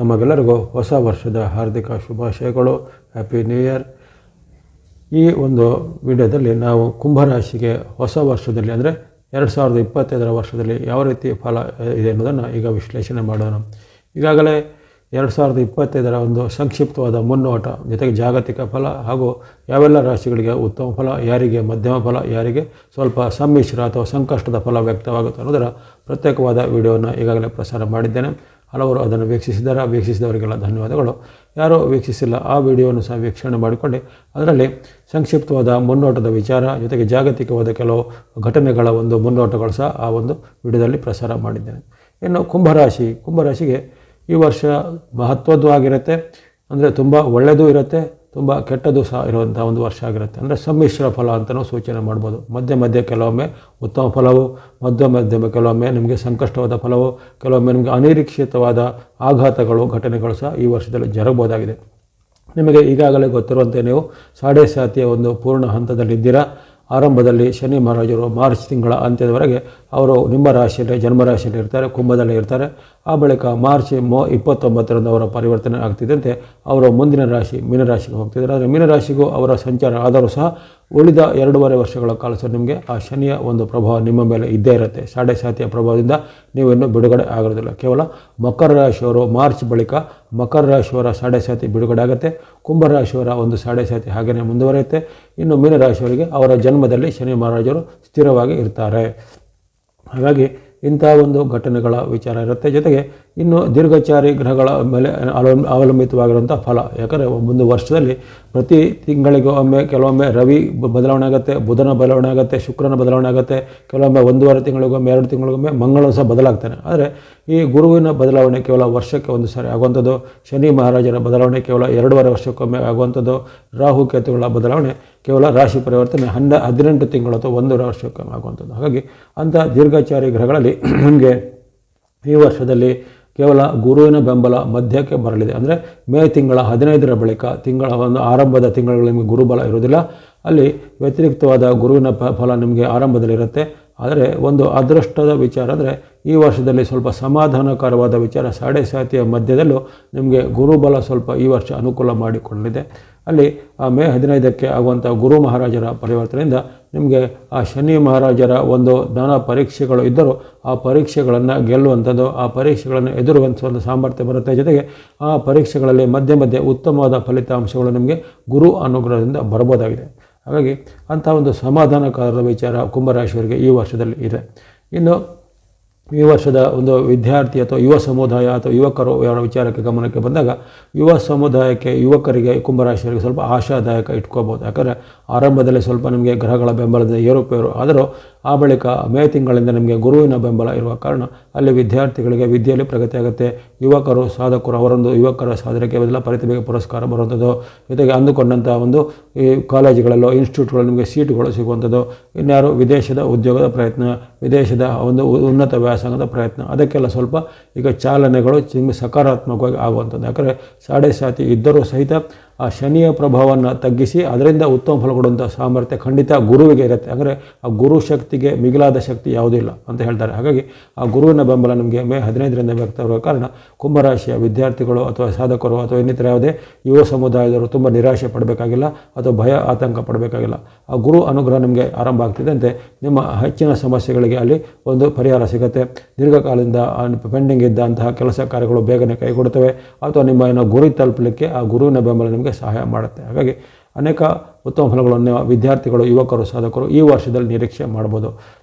ತಮಗೆಲ್ಲರಿಗೂ ಹೊಸ ವರ್ಷದ ಹಾರ್ದಿಕ ಶುಭಾಶಯಗಳು. ಹ್ಯಾಪಿ ನ್ಯೂ ಇಯರ್ ಈ ಒಂದು ವಿಡಿಯೋದಲ್ಲಿ ನಾವು ಕುಂಭರಾಶಿಗೆ ಹೊಸ ವರ್ಷದಲ್ಲಿ ಅಂದರೆ ಎರಡು ಸಾವಿರದ ಇಪ್ಪತ್ತೈದರ ವರ್ಷದಲ್ಲಿ ಯಾವ ರೀತಿ ಫಲ ಇದೆ ಅನ್ನೋದನ್ನು ಈಗ ವಿಶ್ಲೇಷಣೆ ಮಾಡೋಣ. ಈಗಾಗಲೇ ಎರಡು ಸಾವಿರದ ಇಪ್ಪತ್ತೈದರ ಒಂದು ಸಂಕ್ಷಿಪ್ತವಾದ ಮುನ್ನೋಟ ಜೊತೆಗೆ ಜಾಗತಿಕ ಫಲ ಹಾಗೂ ಯಾವೆಲ್ಲ ರಾಶಿಗಳಿಗೆ ಉತ್ತಮ ಫಲ, ಯಾರಿಗೆ ಮಧ್ಯಮ ಫಲ, ಯಾರಿಗೆ ಸ್ವಲ್ಪ ಸಮ್ಮಿಶ್ರ ಅಥವಾ ಸಂಕಷ್ಟದ ಫಲ ವ್ಯಕ್ತವಾಗುತ್ತೆ ಅನ್ನೋದರ ಪ್ರತ್ಯೇಕವಾದ ವಿಡಿಯೋವನ್ನು ಈಗಾಗಲೇ ಪ್ರಸಾರ ಮಾಡಿದ್ದೇನೆ. ಹಲವರು ಅದನ್ನು ವೀಕ್ಷಿಸಿದ್ದಾರೆ. ವೀಕ್ಷಿಸಿದವರಿಗೆಲ್ಲ ಧನ್ಯವಾದಗಳು. ಯಾರೋ ವೀಕ್ಷಿಸಿಲ್ಲ, ಆ ವಿಡಿಯೋವನ್ನು ಸಹ ವೀಕ್ಷಣೆ ಮಾಡಿಕೊಂಡು ಅದರಲ್ಲಿ ಸಂಕ್ಷಿಪ್ತವಾದ ಮುನ್ನೋಟದ ವಿಚಾರ, ಜೊತೆಗೆ ಜಾಗತಿಕವಾದ ಕೆಲವು ಘಟನೆಗಳ ಒಂದು ಮುನ್ನೋಟಗಳು ಸಹ ಆ ಒಂದು ವಿಡಿಯೋದಲ್ಲಿ ಪ್ರಸಾರ ಮಾಡಿದ್ದೇನೆ. ಇನ್ನು ಕುಂಭರಾಶಿ, ಕುಂಭರಾಶಿಗೆ ಈ ವರ್ಷ ಮಹತ್ವದ್ದು ಆಗಿರುತ್ತೆ. ಅಂದರೆ ತುಂಬ ಒಳ್ಳೆಯದು ಇರುತ್ತೆ. ತುಂಬ ಕೆಟ್ಟದ್ದು ಸಹ ಇರುವಂಥ ಒಂದು ವರ್ಷ ಆಗಿರುತ್ತೆ. ಅಂದರೆ ಸಮ್ಮಿಶ್ರ ಫಲ ಅಂತಲೂ ಸೂಚನೆ ಮಾಡ್ಬೋದು. ಮಧ್ಯ ಮಧ್ಯೆ ಕೆಲವೊಮ್ಮೆ ಉತ್ತಮ ಫಲವು, ಮಧ್ಯ ಮಧ್ಯಮ ಕೆಲವೊಮ್ಮೆ ನಿಮಗೆ ಸಂಕಷ್ಟವಾದ ಫಲವು, ಕೆಲವೊಮ್ಮೆ ನಿಮಗೆ ಅನಿರೀಕ್ಷಿತವಾದ ಆಘಾತಗಳು, ಘಟನೆಗಳು ಸಹ ಈ ವರ್ಷದಲ್ಲಿ ಜರಗಬಹುದಾಗಿದೆ. ನಿಮಗೆ ಈಗಾಗಲೇ ಗೊತ್ತಿರುವಂತೆ ನೀವು ಸಾಡೆ ಸಾತಿಯ ಒಂದು ಪೂರ್ಣ ಹಂತದಲ್ಲಿದ್ದೀರಾ ಆರಂಭದಲ್ಲಿ ಶನಿ ಮಹಾರಾಜರು ಮಾರ್ಚ್ ತಿಂಗಳ ಅಂತ್ಯದವರೆಗೆ ಅವರು ನಿಮ್ಮ ರಾಶಿಯಲ್ಲಿ ಜನ್ಮರಾಶಿಯಲ್ಲಿ ಇರ್ತಾರೆ, ಕುಂಭದಲ್ಲಿ ಇರ್ತಾರೆ. ಆ ಬಳಿಕ ಮಾರ್ಚ್ ಮೋ ಇಪ್ಪತ್ತೊಂಬತ್ತರಿಂದ ಅವರ ಪರಿವರ್ತನೆ ಆಗ್ತಿದ್ದಂತೆ ಅವರು ಮುಂದಿನ ರಾಶಿ ಮೀನರಾಶಿಗೆ ಹೋಗ್ತಿದ್ದಾರೆ. ಆದರೆ ಮೀನರಾಶಿಗೂ ಅವರ ಸಂಚಾರ ಆದರೂ ಸಹ ಉಳಿದ ಎರಡೂವರೆ ವರ್ಷಗಳ ಕಾಲ ಸಹ ನಿಮಗೆ ಆ ಶನಿಯ ಒಂದು ಪ್ರಭಾವ ನಿಮ್ಮ ಮೇಲೆ ಇದ್ದೇ ಇರುತ್ತೆ. ಸಾಡೆ ಸಾತಿಯ ಪ್ರಭಾವದಿಂದ ನೀವಿನ್ನು ಬಿಡುಗಡೆ ಆಗಿರೋದಿಲ್ಲ ಕೇವಲ ಮಕರ ರಾಶಿಯವರು ಮಾರ್ಚ್ ಬಳಿಕ ಮಕರ ರಾಶಿಯವರ ಸಾಡೆ ಸಾತಿ ಬಿಡುಗಡೆ ಆಗುತ್ತೆ. ಕುಂಭರಾಶಿಯವರ ಒಂದು ಸಾಡೆ ಸಾತಿ ಹಾಗೆಯೇ ಮುಂದುವರಿಯುತ್ತೆ. ಇನ್ನು ಮೀನರಾಶಿಯವರಿಗೆ ಅವರ ಜನ್ಮದಲ್ಲಿ ಶನಿ ಮಹಾರಾಜರು ಸ್ಥಿರವಾಗಿ ಇರ್ತಾರೆ. ಹಾಗಾಗಿ ಇಂಥ ಒಂದು ಘಟನೆಗಳ ವಿಚಾರ ಇರುತ್ತೆ. ಜೊತೆಗೆ ಇನ್ನು ದೀರ್ಘಚಾರಿ ಗ್ರಹಗಳ ಮೇಲೆ ಅವಲಂ, ಅವಲಂಬಿತವಾಗಿರುವಂಥ ಫಲ, ಯಾಕಂದರೆ ಒಂದು ವರ್ಷದಲ್ಲಿ ಪ್ರತಿ ತಿಂಗಳಿಗೂ ಒಮ್ಮೆ, ಕೆಲವೊಮ್ಮೆ ರವಿ ಬದಲಾವಣೆ ಆಗುತ್ತೆ, ಬುಧನ ಬದಲಾವಣೆ ಆಗುತ್ತೆ, ಶುಕ್ರನ ಬದಲಾವಣೆ ಆಗುತ್ತೆ, ಕೆಲವೊಮ್ಮೆ ಒಂದೂವರೆ ತಿಂಗಳಿಗೊಮ್ಮೆ, ಎರಡು ತಿಂಗಳಿಗೊಮ್ಮೆ ಮಂಗಳೂ ಸಹ ಬದಲಾಗ್ತಾನೆ. ಆದರೆ ಈ ಗುರುವಿನ ಬದಲಾವಣೆ ಕೇವಲ ವರ್ಷಕ್ಕೆ ಒಂದು ಸಾರಿ ಆಗುವಂಥದ್ದು, ಶನಿ ಮಹಾರಾಜರ ಬದಲಾವಣೆ ಕೇವಲ ಎರಡೂವರೆ ವರ್ಷಕ್ಕೊಮ್ಮೆ ಆಗುವಂಥದ್ದು, ರಾಹು ಕೇತುಗಳ ಬದಲಾವಣೆ ಕೇವಲ ರಾಶಿ ಪರಿವರ್ತನೆ ಹನ್ನ ಹದಿನೆಂಟು ತಿಂಗಳು ಅಥವಾ ಒಂದೂವರೆ ವರ್ಷಕ್ಕೆ ಆಗುವಂಥದ್ದು. ಹಾಗಾಗಿ ಅಂಥ ದೀರ್ಘಚಾರಿ ಗ್ರಹಗಳಲ್ಲಿ ನಿಮಗೆ ಈ ವರ್ಷದಲ್ಲಿ ಕೇವಲ ಗುರುವಿನ ಬೆಂಬಲ ಮಧ್ಯಕ್ಕೆ ಬರಲಿದೆ. ಅಂದರೆ ಮೇ ತಿಂಗಳ ಹದಿನೈದರ ಬಳಿಕ ತಿಂಗಳ ಒಂದು ಆರಂಭದ ತಿಂಗಳಲ್ಲಿ ನಿಮಗೆ ಗುರುಬಲ ಇರುವುದಿಲ್ಲ. ಅಲ್ಲಿ ವ್ಯತಿರಿಕ್ತವಾದ ಗುರುವಿನ ಫಲ ನಿಮಗೆ ಆರಂಭದಲ್ಲಿರುತ್ತೆ. ಆದರೆ ಒಂದು ಅದೃಷ್ಟದ ವಿಚಾರ ಅಂದರೆ ಈ ವರ್ಷದಲ್ಲಿ ಸ್ವಲ್ಪ ಸಮಾಧಾನಕರವಾದ ವಿಚಾರ ಸಾಡೆ ಸಾತಿಯ ಮಧ್ಯದಲ್ಲೂ ನಿಮಗೆ ಗುರುಬಲ ಸ್ವಲ್ಪ ಈ ವರ್ಷ ಅನುಕೂಲ ಮಾಡಿಕೊಂಡಿದೆ ಅಲ್ಲಿ ಆ ಮೇ ಹದಿನೈದಕ್ಕೆ ಆಗುವಂಥ ಗುರು ಮಹಾರಾಜರ ಪರಿವರ್ತನೆಯಿಂದ ನಿಮಗೆ ಆ ಶನಿ ಮಹಾರಾಜರ ಒಂದು ನಾನಾ ಪರೀಕ್ಷೆಗಳು ಇದ್ದರೂ ಆ ಪರೀಕ್ಷೆಗಳನ್ನು ಗೆಲ್ಲುವಂಥದ್ದು, ಆ ಪರೀಕ್ಷೆಗಳನ್ನು ಎದುರುವಂಥ ಸಾಮರ್ಥ್ಯ ಬರುತ್ತೆ. ಜೊತೆಗೆ ಆ ಪರೀಕ್ಷೆಗಳಲ್ಲಿ ಮಧ್ಯೆ ಮಧ್ಯೆ ಉತ್ತಮವಾದ ಫಲಿತಾಂಶಗಳು ನಿಮಗೆ ಗುರು ಅನುಗ್ರಹದಿಂದ ಬರ್ಬೋದಾಗಿದೆ. ಹಾಗಾಗಿ ಅಂಥ ಒಂದು ಸಮಾಧಾನಕಾರದ ವಿಚಾರ ಕುಂಭರಾಶಿಯವರಿಗೆ ಈ ವರ್ಷದಲ್ಲಿ ಇದೆ. ಇನ್ನು ಈ ವರ್ಷದ ಒಂದು ವಿದ್ಯಾರ್ಥಿ ಅಥವಾ ಯುವ ಸಮುದಾಯ ಅಥವಾ ಯುವಕರು ಯಾರ ವಿಚಾರಕ್ಕೆ ಗಮನಕ್ಕೆ ಬಂದಾಗ, ಯುವ ಸಮುದಾಯಕ್ಕೆ ಯುವಕರಿಗೆ ಕುಂಭರಾಶಿಯವರಿಗೆ ಸ್ವಲ್ಪ ಆಶಾದಾಯಕ ಇಟ್ಕೋಬೋದು. ಯಾಕಂದರೆ ಆರಂಭದಲ್ಲಿ ಸ್ವಲ್ಪ ನಿಮಗೆ ಗ್ರಹಗಳ ಬೆಂಬಲದ ಏರುಪೇರು. ಆದರೂ ಆ ಬಳಿಕ ಮೇ ತಿಂಗಳಿಂದ ನಿಮಗೆ ಗುರುವಿನ ಬೆಂಬಲ ಇರುವ ಕಾರಣ ಅಲ್ಲಿ ವಿದ್ಯಾರ್ಥಿಗಳಿಗೆ ವಿದ್ಯೆಯಲ್ಲಿ ಪ್ರಗತಿ ಆಗುತ್ತೆ. ಯುವಕರು, ಸಾಧಕರು, ಅವರೊಂದು ಯುವಕರ ಸಾಧನೆಗೆ ಬದಲ ಪ್ರತಿಭೆಗೆ ಪುರಸ್ಕಾರ ಬರುವಂಥದ್ದು. ಜೊತೆಗೆ ಅಂದುಕೊಂಡಂಥ ಒಂದು ಈ ಕಾಲೇಜುಗಳಲ್ಲೋ ಇನ್ಸ್ಟಿಟ್ಯೂಟ್ಗಳು ನಿಮಗೆ ಸೀಟುಗಳು ಸಿಗುವಂಥದ್ದು. ಇನ್ಯಾರು ವಿದೇಶದ ಉದ್ಯೋಗದ ಪ್ರಯತ್ನ, ವಿದೇಶದ ಒಂದು ಉನ್ನತ ವ್ಯಾಸಂಗದ ಪ್ರಯತ್ನ, ಅದಕ್ಕೆಲ್ಲ ಸ್ವಲ್ಪ ಈಗ ಚಾಲನೆಗಳು ಸಕಾರಾತ್ಮಕವಾಗಿ ಆಗುವಂಥದ್ದು. ಯಾಕಂದರೆ ಸಾಡೆ ಸಾತಿ ಇದ್ದರೂ ಸಹಿತ ಆ ಶನಿಯ ಪ್ರಭಾವವನ್ನು ತಗ್ಗಿಸಿ ಅದರಿಂದ ಉತ್ತಮ ಫಲ ಕೊಡುವಂಥ ಸಾಮರ್ಥ್ಯ ಖಂಡಿತ ಗುರುವಿಗೆ ಇರುತ್ತೆ. ಅಂದರೆ ಆ ಗುರು ಶಕ್ತಿಗೆ ಮಿಗಿಲಾದ ಶಕ್ತಿ ಯಾವುದೂ ಇಲ್ಲ ಅಂತ ಹೇಳ್ತಾರೆ. ಹಾಗಾಗಿ ಆ ಗುರುವಿನ ಬೆಂಬಲ ನಿಮಗೆ ಮೇ ಹದಿನೈದರಿಂದ ವ್ಯಕ್ತವಾಗುವ ಕಾರಣ ಕುಂಭರಾಶಿಯ ವಿದ್ಯಾರ್ಥಿಗಳು ಅಥವಾ ಸಾಧಕರು ಅಥವಾ ಇನ್ನಿತರ ಯಾವುದೇ ಯುವ ಸಮುದಾಯದವರು ತುಂಬ ನಿರಾಶೆ ಪಡಬೇಕಾಗಿಲ್ಲ ಅಥವಾ ಭಯ ಆತಂಕ ಪಡಬೇಕಾಗಿಲ್ಲ. ಆ ಗುರು ಅನುಗ್ರಹ ನಿಮಗೆ ಆರಂಭ ಆಗ್ತಿದ್ದಂತೆ ನಿಮ್ಮ ಹೆಚ್ಚಿನ ಸಮಸ್ಯೆಗಳಿಗೆ ಅಲ್ಲಿ ಒಂದು ಪರಿಹಾರ ಸಿಗುತ್ತೆ. ದೀರ್ಘಕಾಲದಿಂದ ಪೆಂಡಿಂಗ್ ಇದ್ದಂತಹ ಕೆಲಸ ಕಾರ್ಯಗಳು ಬೇಗನೆ ಕೈಗೊಡುತ್ತವೆ ಅಥವಾ ನಿಮ್ಮ ಏನೋ ಗುರಿ ತಲುಪಲಿಕ್ಕೆ ಆ ಗುರುವಿನ ಬೆಂಬಲ ನಿಮಗೆ ಸಹಾಯ ಮಾಡುತ್ತೆ. ಹಾಗಾಗಿ ಅನೇಕ ಉತ್ತಮ ಫಲಗಳನ್ನು ವಿದ್ಯಾರ್ಥಿಗಳು, ಯುವಕರು, ಸಾಧಕರು ಈ ವರ್ಷದಲ್ಲಿ ನಿರೀಕ್ಷೆ ಮಾಡ್ಬೋದು.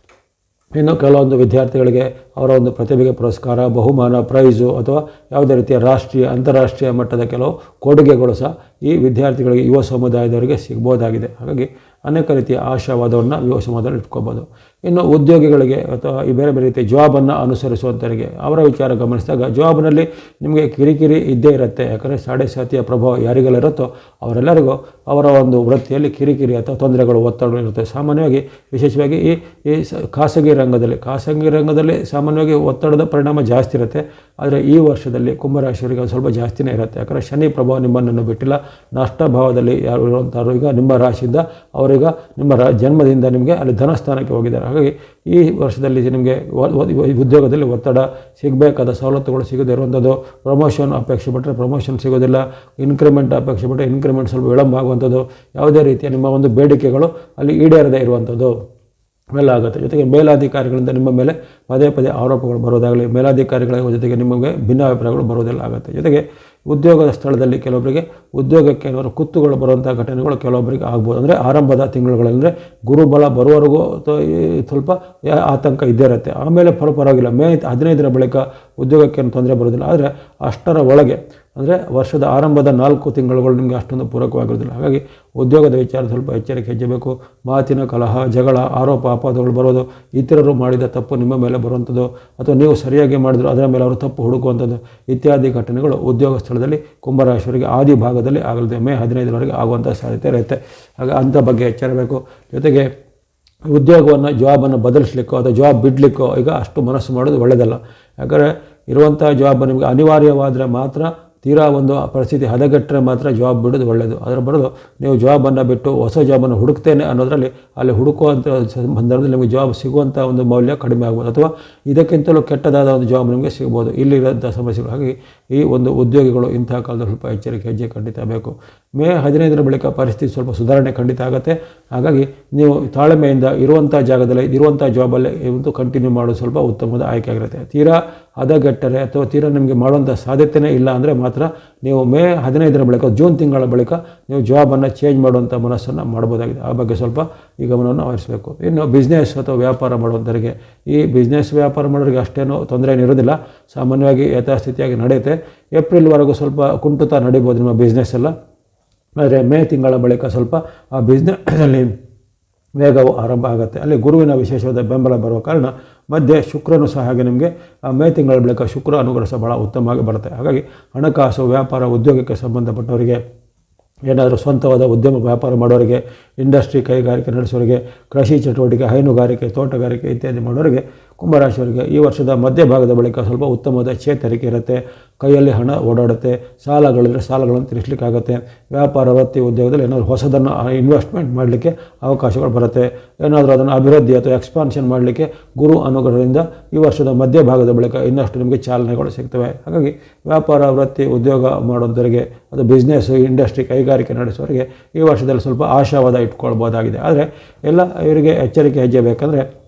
ಇನ್ನು ಕೆಲವೊಂದು ವಿದ್ಯಾರ್ಥಿಗಳಿಗೆ ಅವರ ಒಂದು ಪ್ರತಿಭೆಗೆ ಪುರಸ್ಕಾರ, ಬಹುಮಾನ, ಪ್ರೈಸು ಅಥವಾ ಯಾವುದೇ ರೀತಿಯ ರಾಷ್ಟ್ರೀಯ, ಅಂತಾರಾಷ್ಟ್ರೀಯ ಮಟ್ಟದ ಕೆಲವು ಕೊಡುಗೆಗಳು ಸಹ ಈ ವಿದ್ಯಾರ್ಥಿಗಳಿಗೆ, ಯುವ ಸಮುದಾಯದವರಿಗೆ ಸಿಗ್ಬೋದಾಗಿದೆ. ಹಾಗಾಗಿ ಅನೇಕ ರೀತಿಯ ಆಶಾವಾದವನ್ನು ಯುವ ಸಮುದಾಯದಲ್ಲಿ ಇಟ್ಕೋಬೋದು. ಇನ್ನು ಉದ್ಯೋಗಿಗಳಿಗೆ ಅಥವಾ ಈ ಬೇರೆ ಬೇರೆ ರೀತಿಯ ಜಾಬನ್ನು ಅನುಸರಿಸುವಂಥವರಿಗೆ ಅವರ ವಿಚಾರ ಗಮನಿಸಿದಾಗ ಜಾಬ್ನಲ್ಲಿ ನಿಮಗೆ ಕಿರಿಕಿರಿ ಇದ್ದೇ ಇರುತ್ತೆ. ಯಾಕಂದರೆ ಸಾಡೆ ಸಾತಿಯ ಪ್ರಭಾವ ಯಾರಿಗೆಲ್ಲ ಇರುತ್ತೋ ಅವರೆಲ್ಲರಿಗೂ ಅವರ ಒಂದು ವೃತ್ತಿಯಲ್ಲಿ ಕಿರಿಕಿರಿ ಅಥವಾ ತೊಂದರೆಗಳು ಒತ್ತಡ ಇರುತ್ತೆ. ಸಾಮಾನ್ಯವಾಗಿ, ವಿಶೇಷವಾಗಿ ಈ ಈ ಖಾಸಗಿ ರಂಗದಲ್ಲಿ ಖಾಸಗಿ ರಂಗದಲ್ಲಿ ಸಾಮಾನ್ಯವಾಗಿ ಒತ್ತಡದ ಪರಿಣಾಮ ಜಾಸ್ತಿ ಇರುತ್ತೆ. ಆದರೆ ಈ ವರ್ಷದಲ್ಲಿ ಕುಂಭರಾಶಿಯವರಿಗೆ ಒಂದು ಸ್ವಲ್ಪ ಜಾಸ್ತಿನೇ ಇರುತ್ತೆ. ಯಾಕಂದರೆ ಶನಿ ಪ್ರಭಾವ ನಿಮ್ಮನ್ನು ಬಿಟ್ಟಿಲ್ಲ. ನಷ್ಟ ಭಾವದಲ್ಲಿ ಯಾರು ಇರುವಂಥವ್ರು ಈಗ ನಿಮ್ಮ ರಾಶಿಯಿಂದ, ಅವರೀಗ ನಿಮ್ಮ ಜನ್ಮದಿಂದ ನಿಮಗೆ ಅಲ್ಲಿ ಧನಸ್ಥಾನಕ್ಕೆ ಹೋಗಿದ್ದಾರೆ. ಹಾಗಾಗಿ ಈ ವರ್ಷದಲ್ಲಿ ನಿಮಗೆ ಉದ್ಯೋಗದಲ್ಲಿ ಒತ್ತಡ ಸಿಗಬೇಕಾದ ಸವಲತ್ತುಗಳು ಸಿಗದೇ ಇರುವಂಥದ್ದು ಪ್ರಮೋಷನ್ ಅಪೇಕ್ಷೆ ಪಟ್ಟರೆ ಪ್ರಮೋಷನ್ ಸಿಗೋದಿಲ್ಲ ಇನ್ಕ್ರಿಮೆಂಟ್ ಅಪೇಕ್ಷೆ ಪಟ್ಟರೆ ಇನ್ಕ್ರಿಮೆಂಟ್ ಸ್ವಲ್ಪ ವಿಳಂಬ ಆಗುವಂಥದ್ದು, ಯಾವುದೇ ರೀತಿಯ ನಿಮ್ಮ ಒಂದು ಬೇಡಿಕೆಗಳು ಅಲ್ಲಿ ಈಡೇರದೇ ಇರುವಂಥದ್ದು ಇವೆಲ್ಲ ಆಗುತ್ತೆ. ಜೊತೆಗೆ ಮೇಲಾಧಿಕಾರಿಗಳಿಂದ ನಿಮ್ಮ ಮೇಲೆ ಪದೇ ಪದೇ ಆರೋಪಗಳು ಬರೋದಾಗಲಿ ಮೇಲಾಧಿಕಾರಿಗಳ ಜೊತೆಗೆ ನಿಮಗೆ ಭಿನ್ನಾಭಿಪ್ರಾಯಗಳು ಬರೋದೆಲ್ಲ ಆಗುತ್ತೆ. ಜೊತೆಗೆ ಉದ್ಯೋಗದ ಸ್ಥಳದಲ್ಲಿ ಕೆಲವೊಬ್ಬರಿಗೆ ಉದ್ಯೋಗಕ್ಕೆ ಕೆಲವರು ಕುತ್ತುಗಳು ಬರುವಂಥ ಘಟನೆಗಳು ಕೆಲವೊಬ್ಬರಿಗೆ ಆಗ್ಬೋದು. ಅಂದರೆ ಆರಂಭದ ತಿಂಗಳುಗಳಂದರೆ ಗುರುಬಲ ಬರುವವರೆಗೂ ಸ್ವಲ್ಪ ಆತಂಕ ಇದ್ದೇ ಇರುತ್ತೆ. ಆಮೇಲೆ ಪರ ಪರವಾಗಿಲ್ಲ. ಮೇ ಹದಿನೈದರ ಬಳಿಕ ಉದ್ಯೋಗಕ್ಕೆ ತೊಂದರೆ ಬರೋದಿಲ್ಲ ಆದರೆ ಅಷ್ಟರ ಒಳಗೆ ಅಂದರೆ ವರ್ಷದ ಆರಂಭದ ನಾಲ್ಕು ತಿಂಗಳುಗಳು ನಿಮಗೆ ಅಷ್ಟೊಂದು ಪೂರಕವಾಗಿರೋದಿಲ್ಲ ಹಾಗಾಗಿ ಉದ್ಯೋಗದ ವಿಚಾರ ಸ್ವಲ್ಪ ಎಚ್ಚರಿಕೆ ಹೆಜ್ಜಬೇಕು ಮಾತಿನ ಕಲಹ, ಜಗಳ, ಆರೋಪ, ಅಪವಾದಗಳು ಬರೋದು ಇತರರು ಮಾಡಿದ ತಪ್ಪು ನಿಮ್ಮ ಮೇಲೆ ಬರುವಂಥದ್ದು. ಅಥವಾ ನೀವು ಸರಿಯಾಗಿ ಮಾಡಿದ್ರು ಅದರ ಮೇಲೆ ಅವರು ತಪ್ಪು ಹುಡುಕುವಂಥದ್ದು. ಇತ್ಯಾದಿ ಘಟನೆಗಳು ಉದ್ಯೋಗ ಸ್ಥಳದಲ್ಲಿ ಕುಂಭರಾಶಿಯವರಿಗೆ ಆದಿ ಭಾಗದಲ್ಲಿ ಆಗಲಿದೆ. ಮೇ ಹದಿನೈದರವರೆಗೆ ಆಗುವಂಥ ಸಾಧ್ಯತೆ ಇರುತ್ತೆ. ಹಾಗೆ ಅಂಥ ಬಗ್ಗೆ ಎಚ್ಚರಬೇಕು ಜೊತೆಗೆ ಉದ್ಯೋಗವನ್ನು, ಜಾಬನ್ನು ಬದಲಿಸ್ಲಿಕ್ಕೋ ಅಥವಾ ಜಾಬ್ ಬಿಡಲಿಕ್ಕೋ, ಈಗ ಅಷ್ಟು ಮನಸ್ಸು ಮಾಡೋದು ಒಳ್ಳೆಯದಲ್ಲ. ಯಾಕಂದರೆ ಇರುವಂಥ ಜಾಬ್ ನಿಮಗೆ ಅನಿವಾರ್ಯವಾದರೆ ಮಾತ್ರ ತೀರಾ ಒಂದು ಪರಿಸ್ಥಿತಿ ಹದಗೆಟ್ಟರೆ ಮಾತ್ರ ಜಾಬ್ ಬಿಡೋದು ಒಳ್ಳೆಯದು ಅದರ ಬರೋದು, ನೀವು ಜಾಬನ್ನು ಬಿಟ್ಟು ಹೊಸ ಜಾಬನ್ನು ಹುಡುಕ್ತೇನೆ ಅನ್ನೋದರಲ್ಲಿ ಅಲ್ಲಿ ಹುಡುಕುವಂಥ ಸಂದರ್ಭದಲ್ಲಿ ನಿಮಗೆ ಜಾಬ್ ಸಿಗುವಂಥ ಒಂದು ಮೌಲ್ಯ ಕಡಿಮೆ ಆಗ್ಬೋದು. ಅಥವಾ ಇದಕ್ಕಿಂತಲೂ ಕೆಟ್ಟದಾದ ಒಂದು ಜಾಬ್ ನಿಮಗೆ ಸಿಗ್ಬೋದು. ಇಲ್ಲಿರೋಂಥ ಸಮಸ್ಯೆಗಳು. ಹಾಗಾಗಿ ಈ ಒಂದು ಉದ್ಯೋಗಿಗಳು ಇಂತಹ ಕಾಲದಲ್ಲಿ ಸ್ವಲ್ಪ ಎಚ್ಚರಿಕೆ, ಹೆಜ್ಜೆ ಖಂಡಿತ ಬೇಕು. ಮೇ ಹದಿನೈದರ ಬಳಿಕ ಪರಿಸ್ಥಿತಿ ಸ್ವಲ್ಪ ಸುಧಾರಣೆ ಖಂಡಿತ ಆಗುತ್ತೆ. ಹಾಗಾಗಿ ನೀವು ತಾಳ್ಮೆಯಿಂದ ಇರುವಂಥ ಜಾಗದಲ್ಲಿ, ಇರುವಂಥ ಜಾಬಲ್ಲೇ ಇವತ್ತು ಕಂಟಿನ್ಯೂ ಮಾಡೋದು ಸ್ವಲ್ಪ ಉತ್ತಮವಾದ ಆಯ್ಕೆ ಆಗಿರುತ್ತೆ. ತೀರಾ ಹದಗೆಟ್ಟರೆ ಅಥವಾ ತೀರಾ ನಿಮಗೆ ಮಾಡುವಂಥ ಸಾಧ್ಯತೆಯೇ ಇಲ್ಲ ಅಂದರೆ ಮಾತ್ರ ನೀವು ಮೇ ಹದಿನೈದರ ಬಳಿಕ, ಜೂನ್ ತಿಂಗಳ ಬಳಿಕ ನೀವು ಜಾಬನ್ನು ಚೇಂಜ್ ಮಾಡುವಂಥ ಮನಸ್ಸನ್ನು ಮಾಡ್ಬೋದಾಗಿದೆ. ಆ ಬಗ್ಗೆ ಸ್ವಲ್ಪ ಈ ಗಮನವನ್ನು ವಹಿಸಬೇಕು. ಇನ್ನು ಬಿಸ್ನೆಸ್ ಅಥವಾ ವ್ಯಾಪಾರ ಮಾಡುವಂಥವರಿಗೆ ಈ ಬಿಸ್ನೆಸ್ ವ್ಯಾಪಾರ ಮಾಡೋರಿಗೆ ಅಷ್ಟೇನೂ ತೊಂದರೆ ಏನಿರೋದಿಲ್ಲ. ಸಾಮಾನ್ಯವಾಗಿ ಯಥಾಸ್ಥಿತಿಯಾಗಿ ನಡೆಯುತ್ತೆ. ಏಪ್ರಿಲ್ವರೆಗೂ ಸ್ವಲ್ಪ ಕುಂಟುತ ನಡಿಬೋದು ನಿಮ್ಮ ಬಿಸ್ನೆಸ್ ಎಲ್ಲ. ಆದರೆ ಮೇ ತಿಂಗಳ ಬಳಿಕ ಸ್ವಲ್ಪ ಆ ಬಿಸ್ನೆಸ್ಸಲ್ಲಿ ವೇಗವು ಆರಂಭ ಆಗುತ್ತೆ. ಅಲ್ಲಿ ಗುರುವಿನ ವಿಶೇಷವಾದ ಬೆಂಬಲ ಬರುವ ಕಾರಣ ಮಧ್ಯೆ ಶುಕ್ರನು ಸಹ ಹಾಗೆ ನಿಮಗೆ ಮೇ ತಿಂಗಳ ಬಳಿಕ ಶುಕ್ರ ಅನುಗ್ರಹ ಸಹ ಭಾಳ ಉತ್ತಮವಾಗಿ ಬರುತ್ತೆ. ಹಾಗಾಗಿ ಹಣಕಾಸು, ವ್ಯಾಪಾರ, ಉದ್ಯೋಗಕ್ಕೆ ಸಂಬಂಧಪಟ್ಟವರಿಗೆ ಏನಾದರೂ ಸ್ವಂತವಾದ ಉದ್ಯಮ ವ್ಯಾಪಾರ ಮಾಡೋರಿಗೆ ಇಂಡಸ್ಟ್ರಿ ಕೈಗಾರಿಕೆ ನಡೆಸೋರಿಗೆ, ಕೃಷಿ ಚಟುವಟಿಕೆ, ಹೈನುಗಾರಿಕೆ, ತೋಟಗಾರಿಕೆ ಇತ್ಯಾದಿ ಮಾಡೋರಿಗೆ ಕುಂಭರಾಶಿಯವರಿಗೆ ಈ ವರ್ಷದ ಮಧ್ಯಭಾಗದ ಬಳಿಕ ಸ್ವಲ್ಪ ಉತ್ತಮವಾದ ಚೇತರಿಕೆ ಇರುತ್ತೆ. ಕೈಯಲ್ಲಿ ಹಣ ಓಡಾಡುತ್ತೆ. ಸಾಲಗಳಿದ್ರೆ ಸಾಲಗಳನ್ನು ತೀರಿಸಲಿಕ್ಕಾಗತ್ತೆ. ವ್ಯಾಪಾರ, ವೃತ್ತಿ, ಉದ್ಯೋಗದಲ್ಲಿ ಏನಾದರೂ ಹೊಸದನ್ನು ಇನ್ವೆಸ್ಟ್ಮೆಂಟ್ ಮಾಡಲಿಕ್ಕೆ ಅವಕಾಶಗಳು ಬರುತ್ತೆ. ಏನಾದರೂ ಅದನ್ನು ಅಭಿವೃದ್ಧಿ ಅಥವಾ ಎಕ್ಸ್ಪಾನ್ಷನ್ ಮಾಡಲಿಕ್ಕೆ ಗುರು ಅನುಗ್ರಹದಿಂದ ಈ ವರ್ಷದ ಮಧ್ಯಭಾಗದ ಬಳಿಕ ಇನ್ನಷ್ಟು ನಿಮಗೆ ಚಾಲನೆಗಳು ಸಿಗ್ತವೆ. ಹಾಗಾಗಿ ವ್ಯಾಪಾರ, ವೃತ್ತಿ, ಉದ್ಯೋಗ ಮಾಡುವಂಥವರಿಗೆ ಅದು ಬಿಸ್ನೆಸ್ ಇಂಡಸ್ಟ್ರಿ ಕೈಗಾರಿಕೆ ನಡೆಸೋರಿಗೆ ಈ ವರ್ಷದಲ್ಲಿ ಸ್ವಲ್ಪ ಆಶಾವಾದ ಇಟ್ಕೊಳ್ಬೋದಾಗಿದೆ. ಆದರೆ ಎಲ್ಲ ಇವರಿಗೆ ಎಚ್ಚರಿಕೆ ಹೆಜ್ಜೆ ಬೇಕಂದರೆ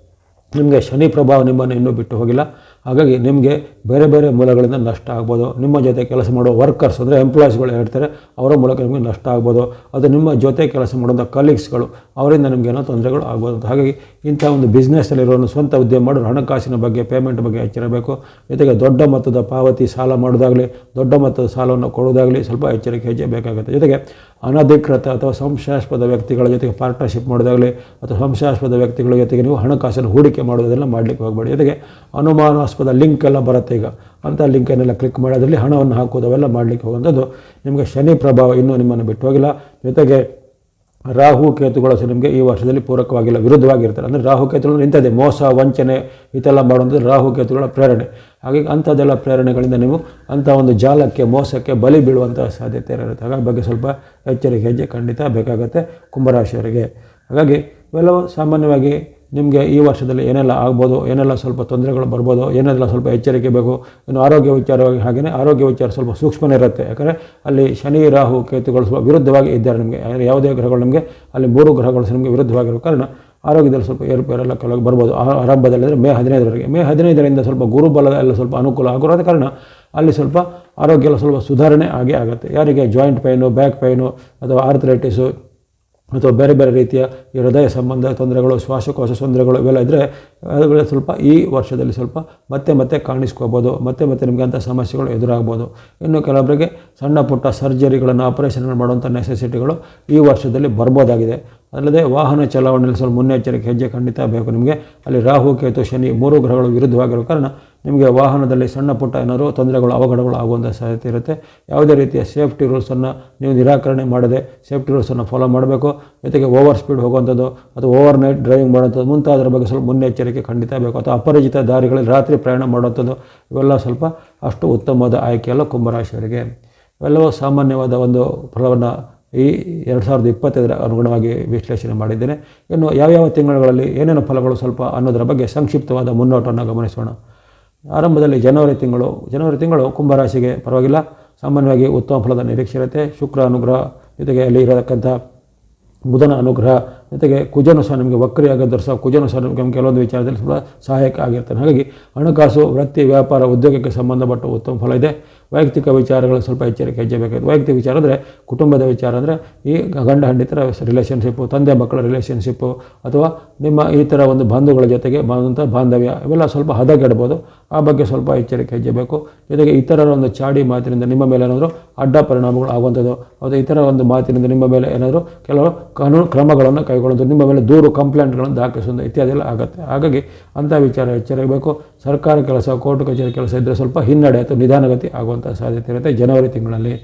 ನಿಮಗೆ ಶನಿ ಪ್ರಭಾವ ನಿಮ್ಮನ್ನು ಇನ್ನೂ ಬಿಟ್ಟು ಹೋಗಿಲ್ಲ. ಹಾಗಾಗಿ ನಿಮಗೆ ಬೇರೆ ಬೇರೆ ಮೂಲಗಳಿಂದ ನಷ್ಟ ಆಗ್ಬೋದು. ನಿಮ್ಮ ಜೊತೆ ಕೆಲಸ ಮಾಡುವ ವರ್ಕರ್ಸ್ ಅಂದರೆ ಎಂಪ್ಲಾಯೀಸ್ಗಳು ಹೇಳ್ತಾರೆ, ಅವರ ಮೂಲಕ ನಿಮಗೆ ನಷ್ಟ ಆಗ್ಬೋದು. ಅದು ನಿಮ್ಮ ಜೊತೆ ಕೆಲಸ ಮಾಡುವಂಥ ಕಲೀಗ್ಸ್ಗಳು ಅವರಿಂದ ನಿಮಗೇನೋ ತೊಂದರೆಗಳು ಆಗ್ಬೋದು ಹಾಗಾಗಿ ಇಂಥ ಒಂದು ಬಿಸ್ನೆಸ್ಸಲ್ಲಿರೋ ಸ್ವಂತ ಉದ್ಯಮ ಮಾಡೋರು ಹಣಕಾಸಿನ ಬಗ್ಗೆ ಪೇಮೆಂಟ್ ಬಗ್ಗೆ ಎಚ್ಚರಬೇಕು ಜೊತೆಗೆ ದೊಡ್ಡ ಮೊತ್ತದ ಪಾವತಿ ಸಾಲ ಮಾಡೋದಾಗಲಿ, ದೊಡ್ಡ ಮೊತ್ತದ ಸಾಲವನ್ನು ಕೊಡೋದಾಗಲಿ ಸ್ವಲ್ಪ ಎಚ್ಚರಿಕೆ ಹೆಜ್ಜೆ ಬೇಕಾಗುತ್ತೆ. ಜೊತೆಗೆ ಅನಧಿಕೃತ ಅಥವಾ ಸಂಶಯಾಸ್ಪದ ವ್ಯಕ್ತಿಗಳ ಜೊತೆಗೆ ಪಾರ್ಟ್ನರ್ಶಿಪ್ ಮಾಡೋದಾಗಲಿ ಅಥವಾ ಸಂಶಯಾಸ್ಪದ ವ್ಯಕ್ತಿಗಳ ಜೊತೆಗೆ ನೀವು ಹಣಕಾಸನ್ನು ಹೂಡಿಕೆ ಮಾಡೋದೆಲ್ಲ ಮಾಡಲಿಕ್ಕೆ ಹೋಗಬೇಡಿ. ಜೊತೆಗೆ ಅನುಮಾನಾಸ್ಪದ ಲಿಂಕ್ ಎಲ್ಲ ಬರುತ್ತೆ ಈಗ. ಅಂಥ ಲಿಂಕನ್ನೆಲ್ಲ ಕ್ಲಿಕ್ ಮಾಡೋದ್ರಲ್ಲಿ ಹಣವನ್ನು ಹಾಕೋದು ಅವೆಲ್ಲ ಮಾಡಲಿಕ್ಕೆ ಹೋಗುವಂಥದ್ದು. ನಿಮಗೆ ಶನಿ ಪ್ರಭಾವ ಇನ್ನೂ ನಿಮ್ಮನ್ನು ಬಿಟ್ಟು ಹೋಗಿಲ್ಲ. ಜೊತೆಗೆ ರಾಹು ಕೇತುಗಳ ನಿಮಗೆ ಈ ವರ್ಷದಲ್ಲಿ ಪೂರಕವಾಗಿಲ್ಲ, ವಿರುದ್ಧವಾಗಿರ್ತಾರೆ. ಅಂದರೆ ರಾಹು ಕೇತುಗಳು ಇಂಥದ್ದೇ, ಮೋಸ, ವಂಚನೆ, ಇದೆಲ್ಲ ಮಾಡುವಂಥದ್ದು ರಾಹು ಕೇತುಗಳ ಪ್ರೇರಣೆ. ಹಾಗಾಗಿ ಅಂಥದ್ದೆಲ್ಲ ಪ್ರೇರಣೆಗಳಿಂದ ನೀವು ಅಂಥ ಒಂದು ಜಾಲಕ್ಕೆ, ಮೋಸಕ್ಕೆ ಬಲಿ ಬೀಳುವಂಥ ಸಾಧ್ಯತೆ ಇರುತ್ತೆ ಹಾಗಾಗಿ ಬಗ್ಗೆ ಸ್ವಲ್ಪ ಎಚ್ಚರಿಕೆ ಹೆಜ್ಜೆ ಖಂಡಿತ ಬೇಕಾಗುತ್ತೆ ಕುಂಭರಾಶಿಯವರಿಗೆ. ಹಾಗಾಗಿ ಇವೆಲ್ಲವೂ ಸಾಮಾನ್ಯವಾಗಿ ನಿಮಗೆ ಈ ವರ್ಷದಲ್ಲಿ ಏನೆಲ್ಲ ಆಗ್ಬೋದು, ಏನೆಲ್ಲ ಸ್ವಲ್ಪ ತೊಂದರೆಗಳು ಬರ್ಬೋದು, ಏನೆಲ್ಲ ಸ್ವಲ್ಪ ಎಚ್ಚರಿಕೆ ಬೇಕು ಇನ್ನು ಆರೋಗ್ಯ ವಿಚಾರವಾಗಿ ಹಾಗೆಯೇ ಆರೋಗ್ಯ ವಿಚಾರ ಸ್ವಲ್ಪ ಸೂಕ್ಷ್ಮನೇ ಇರುತ್ತೆ. ಯಾಕಂದರೆ ಅಲ್ಲಿ ಶನಿ, ರಾಹು, ಕೇತುಗಳು ಸ್ವಲ್ಪ ವಿರುದ್ಧವಾಗಿ ಇದ್ದಾರೆ ನಿಮಗೆ. ಅಂದರೆ ಯಾವುದೇ ಗ್ರಹಗಳು ನಿಮಗೆ ಅಲ್ಲಿ ಮೂರು ಗ್ರಹಗಳು ನಿಮಗೆ ವಿರುದ್ಧವಾಗಿರೋ ಕಾರಣ ಆರೋಗ್ಯದಲ್ಲಿ ಸ್ವಲ್ಪ ಏರುಪೇರೆಲ್ಲ ಕೆಲವು ಬರ್ಬೋದು. ಆರಂಭದಲ್ಲಿ ಅಂದರೆ ಮೇ ಹದಿನೈದರವರೆಗೆ. ಮೇ ಹದಿನೈದರಿಂದ ಸ್ವಲ್ಪ ಗುರುಬಲ ಎಲ್ಲ ಸ್ವಲ್ಪ ಅನುಕೂಲ ಆಗಿರೋದ ಕಾರಣ ಅಲ್ಲಿ ಸ್ವಲ್ಪ ಆರೋಗ್ಯ ಸ್ವಲ್ಪ ಸುಧಾರಣೆ ಆಗೇ ಆಗುತ್ತೆ. ಯಾರಿಗೆ ಜಾಯಿಂಟ್ ಪೈನು ಬ್ಯಾಕ್ ಪೈನು ಅಥವಾ ಆರ್ಥರೈಟಿಸು ಅಥವಾ ಬೇರೆ ಬೇರೆ ರೀತಿಯ ಹೃದಯ ಸಂಬಂಧ ತೊಂದರೆಗಳು, ಶ್ವಾಸಕೋಶ ತೊಂದರೆಗಳು ಇವೆಲ್ಲ ಇದ್ದರೆ ಅವುಗಳ ಸ್ವಲ್ಪ ಈ ವರ್ಷದಲ್ಲಿ ಸ್ವಲ್ಪ ಮತ್ತೆ ಮತ್ತೆ ಕಾಣಿಸ್ಕೋಬೋದು, ಮತ್ತೆ ಮತ್ತೆ ನಿಮಗೆ ಅಂಥ ಸಮಸ್ಯೆಗಳು ಎದುರಾಗ್ಬೋದು. ಇನ್ನು ಕೆಲವೊಬ್ಬರಿಗೆ ಸಣ್ಣ ಪುಟ್ಟ ಸರ್ಜರಿಗಳನ್ನು, ಆಪರೇಷನ್ಗಳು ಮಾಡುವಂಥ ನೆಸೆಸಿಟಿಗಳು ಈ ವರ್ಷದಲ್ಲಿ ಬರ್ಬೋದಾಗಿದೆ. ಅಲ್ಲದೆ ವಾಹನ ಚಲಾವಣೆಯಲ್ಲಿ ಸ್ವಲ್ಪ ಮುನ್ನೆಚ್ಚರಿಕೆ ಹೆಜ್ಜೆ ಖಂಡಿತ ಬೇಕು ನಿಮಗೆ. ಅಲ್ಲಿ ರಾಹು, ಕೇತು, ಶನಿ ಮೂರು ಗ್ರಹಗಳು ವಿರುದ್ಧವಾಗಿರೋ ಕಾರಣ ನಿಮಗೆ ವಾಹನದಲ್ಲಿ ಸಣ್ಣ ಪುಟ್ಟ ಏನಾದರೂ ತೊಂದರೆಗಳು, ಅವಘಡಗಳು ಆಗುವಂಥ ಸಾಧ್ಯತೆ ಇರುತ್ತೆ. ಯಾವುದೇ ರೀತಿಯ ಸೇಫ್ಟಿ ರೂಲ್ಸನ್ನು ನೀವು ನಿರಾಕರಣೆ ಮಾಡದೆ ಸೇಫ್ಟಿ ರೂಲ್ಸನ್ನು ಫಾಲೋ ಮಾಡಬೇಕು. ಜೊತೆಗೆ ಓವರ್ ಸ್ಪೀಡ್ ಹೋಗುವಂಥದ್ದು ಅಥವಾ ಓವರ್ ನೈಟ್ ಡ್ರೈವಿಂಗ್ ಮಾಡುವಂಥದ್ದು ಮುಂತಾದರ ಬಗ್ಗೆ ಸ್ವಲ್ಪ ಮುನ್ನೆಚ್ಚರಿಕೆ ಖಂಡಿತ ಬೇಕು. ಅಥವಾ ಅಪರಿಚಿತ ದಾರಿಗಳಲ್ಲಿ ರಾತ್ರಿ ಪ್ರಯಾಣ ಮಾಡುವಂಥದ್ದು ಇವೆಲ್ಲ ಸ್ವಲ್ಪ ಅಷ್ಟು ಉತ್ತಮವಾದ ಆಯ್ಕೆಯಲ್ಲ ಕುಂಭರಾಶಿಯವರಿಗೆ ಇವೆಲ್ಲವೂ ಸಾಮಾನ್ಯವಾದ ಒಂದು ಫಲವನ್ನು ಈ ಎರಡು ಸಾವಿರದ ಇಪ್ಪತ್ತೈದರ ಅನುಗುಣವಾಗಿ ವಿಶ್ಲೇಷಣೆ ಮಾಡಿದ್ದೇನೆ. ಇನ್ನು ಯಾವ್ಯಾವ ತಿಂಗಳುಗಳಲ್ಲಿ ಏನೇನು ಫಲಗಳು ಸ್ವಲ್ಪ ಅನ್ನೋದರ ಬಗ್ಗೆ ಸಂಕ್ಷಿಪ್ತವಾದ ಮುನ್ನೋಟವನ್ನು ಗಮನಿಸೋಣ. ಆರಂಭದಲ್ಲಿ ಜನವರಿ ತಿಂಗಳು ಜನವರಿ ತಿಂಗಳು ಕುಂಭರಾಶಿಗೆ ಪರವಾಗಿಲ್ಲ. ಸಾಮಾನ್ಯವಾಗಿ ಉತ್ತಮ ಫಲದ ನಿರೀಕ್ಷೆ ಇರುತ್ತೆ. ಶುಕ್ರ ಅನುಗ್ರಹ ಜೊತೆಗೆ ಅಲ್ಲಿ ಇರತಕ್ಕಂಥ ಬುಧನ ಅನುಗ್ರಹ ಜೊತೆಗೆ ಕುಜನು ಸಹ ನಮಗೆ ವಕ್ರಿಯಾಗದ್ರು ಸಹ ಕುಜನು ಸಹ ನಿಮಗೆ ಕೆಲವೊಂದು ವಿಚಾರದಲ್ಲಿ ಸ್ವಲ್ಪ ಸಹಾಯಕ ಆಗಿರ್ತಾನೆ. ಹಾಗಾಗಿ ಹಣಕಾಸು, ವೃತ್ತಿ, ವ್ಯಾಪಾರ, ಉದ್ಯೋಗಕ್ಕೆ ಸಂಬಂಧಪಟ್ಟ ಉತ್ತಮ ಫಲ ಇದೆ. ವೈಯಕ್ತಿಕ ವಿಚಾರಗಳು ಸ್ವಲ್ಪ ಎಚ್ಚರಿಕೆ ಹೆಜ್ಜೆ ವೈಯಕ್ತಿಕ ವಿಚಾರ ಅಂದರೆ ಕುಟುಂಬದ ವಿಚಾರ ಅಂದರೆ ಈ ಗಂಡ ಹೆಂಡಿತರ ರಿಲೇಷನ್ಶಿಪ್ಪು ತಂದೆ, ಮಕ್ಕಳ ರಿಲೇಷನ್ಶಿಪ್ಪು ಅಥವಾ ನಿಮ್ಮ ಈ ಥರ ಒಂದು ಬಂಧುಗಳ ಜೊತೆಗೆ ಬಂದಂಥ ಬಾಂಧವ್ಯ ಇವೆಲ್ಲ ಸ್ವಲ್ಪ ಹದಗೆಡ್ಬೋದು. ಆ ಬಗ್ಗೆ ಸ್ವಲ್ಪ ಎಚ್ಚರಿಕೆ ಹೆಜ್ಜೆ ಬೇಕು ಜೊತೆಗೆ ಇತರರ ಒಂದು ಚಾಡಿ ಮಾತಿನಿಂದ ನಿಮ್ಮ ಮೇಲೆ ಏನಾದರೂ ಅಡ್ಡ ಪರಿಣಾಮಗಳು ಆಗುವಂಥದ್ದು, ಅಥವಾ ಇತರ ಒಂದು ಮಾತಿನಿಂದ ನಿಮ್ಮ ಮೇಲೆ ಏನಾದರೂ ಕೆಲವು ಕಾನೂನು ಕ್ರಮಗಳನ್ನು ಕೈಗೊಳ್ಳೋದು, ನಿಮ್ಮ ಮೇಲೆ ದೂರು ಕಂಪ್ಲೇಂಟ್ಗಳನ್ನು ದಾಖಲಿಸೋದು ಇತ್ಯಾದಿ ಎಲ್ಲ ಆಗುತ್ತೆ. ಹಾಗಾಗಿ ಅಂಥ ವಿಚಾರ ಎಚ್ಚರಿಕಬೇಕು ಸರ್ಕಾರ ಕೆಲಸ, ಕೋರ್ಟ್ ಕಚೇರಿ ಕೆಲಸ ಇದ್ದರೆ ಸ್ವಲ್ಪ ಹಿನ್ನಡೆ ಅಥವಾ ನಿಧಾನಗತಿ ಆಗುವಂಥ ಸಾಧ್ಯತೆ ಇರುತ್ತೆ. ಜನವರಿ ತಿಂಗಳಲ್ಲಿ,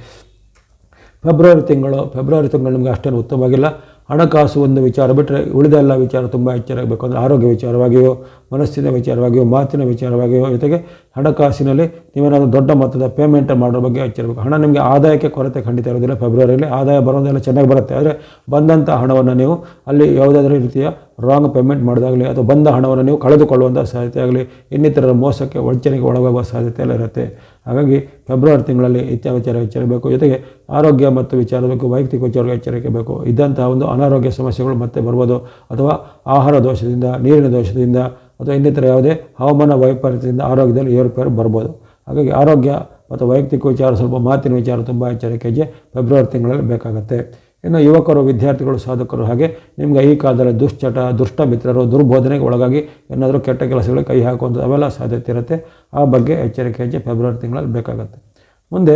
ಫೆಬ್ರವರಿ ತಿಂಗಳು ಫೆಬ್ರವರಿ ತಿಂಗಳು ನಿಮಗೆ ಅಷ್ಟೇನು ಉತ್ತಮವಾಗಿಲ್ಲ. ಹಣಕಾಸು ಒಂದು ವಿಚಾರ ಬಿಟ್ಟರೆ ಉಳಿದ ಎಲ್ಲ ವಿಚಾರ ತುಂಬ ಎಚ್ಚರಾಗಬೇಕು. ಅಂದರೆ ಆರೋಗ್ಯ ವಿಚಾರವಾಗಿಯೋ, ಮನಸ್ಸಿನ ವಿಚಾರವಾಗಿಯೋ, ಮಾತಿನ ವಿಚಾರವಾಗಿಯೋ, ಜೊತೆಗೆ ಹಣಕಾಸಿನಲ್ಲಿ ನೀವೇನಾದರೂ ದೊಡ್ಡ ಮೊತ್ತದ ಪೇಮೆಂಟ್ ಮಾಡೋ ಬಗ್ಗೆ ಎಚ್ಚರಬೇಕು. ಹಣ ನಿಮಗೆ ಆದಾಯಕ್ಕೆ ಕೊರತೆ ಖಂಡಿತ ಇರೋದಿಲ್ಲ ಫೆಬ್ರವರಿಯಲ್ಲಿ ಆದಾಯ ಬರೋದೆಲ್ಲ ಚೆನ್ನಾಗಿ ಬರುತ್ತೆ. ಆದರೆ ಬಂದಂಥ ಹಣವನ್ನು ನೀವು ಅಲ್ಲಿ ಯಾವುದಾದ್ರೂ ರೀತಿಯ ರಾಂಗ್ ಪೇಮೆಂಟ್ ಮಾಡೋದಾಗಲಿ ಅಥವಾ ಬಂದ ಹಣವನ್ನು ನೀವು ಕಳೆದುಕೊಳ್ಳುವಂಥ ಸಾಧ್ಯತೆ ಆಗಲಿ ಇನ್ನಿತರ ಮೋಸಕ್ಕೆ, ವಂಚನೆಗೆ ಒಳಗಾಗುವ ಸಾಧ್ಯತೆ ಎಲ್ಲ ಇರುತ್ತೆ. ಹಾಗಾಗಿ ಫೆಬ್ರವರಿ ತಿಂಗಳಲ್ಲಿ ಇತ್ಯಾದಿ ವಿಚಾರ ಎಚ್ಚರಿಕೆ ಜೊತೆಗೆ ಆರೋಗ್ಯ ಮತ್ತು ವಿಚಾರ ಬೇಕು ವೈಯಕ್ತಿಕ ವಿಚಾರ ಎಚ್ಚರಿಕೆ ಬೇಕು. ಇದ್ದಂತಹ ಒಂದು ಅನಾರೋಗ್ಯ ಸಮಸ್ಯೆಗಳು ಮತ್ತೆ ಬರ್ಬೋದು. ಅಥವಾ ಆಹಾರ ದೋಷದಿಂದ, ನೀರಿನ ದೋಷದಿಂದ ಅಥವಾ ಇನ್ನಿತರ ಯಾವುದೇ ಹವಾಮಾನ ವೈಪರೀತ್ಯದಿಂದ ಆರೋಗ್ಯದಲ್ಲಿ ಏರುಪೇರು ಬರ್ಬೋದು. ಹಾಗಾಗಿ ಆರೋಗ್ಯ ಮತ್ತು ವೈಯಕ್ತಿಕ ವಿಚಾರ ಸ್ವಲ್ಪ ಮಾತಿನ ವಿಚಾರ ತುಂಬ ಎಚ್ಚರಿಕೆ ಫೆಬ್ರವರಿ ತಿಂಗಳಲ್ಲಿ ಬೇಕಾಗುತ್ತೆ. ಇನ್ನು ಯುವಕರು, ವಿದ್ಯಾರ್ಥಿಗಳು, ಸಾಧಕರು ಹಾಗೆ ನಿಮಗೆ ಈ ಕಾಲದಲ್ಲಿ ದುಶ್ಚಟ, ದುಷ್ಟ ಮಿತ್ರರು, ದುರ್ಬೋಧನೆಗೆ ಒಳಗಾಗಿ ಏನಾದರೂ ಕೆಟ್ಟ ಕೆಲಸಗಳಿಗೆ ಕೈ ಹಾಕುವಂಥ ಅವೆಲ್ಲ ಸಾಧ್ಯತೆ ಇರುತ್ತೆ. ಆ ಬಗ್ಗೆ ಎಚ್ಚರಿಕೆ ಹೆಜ್ಜೆ ಫೆಬ್ರವರಿ ತಿಂಗಳಲ್ಲಿ ಬೇಕಾಗುತ್ತೆ. ಮುಂದೆ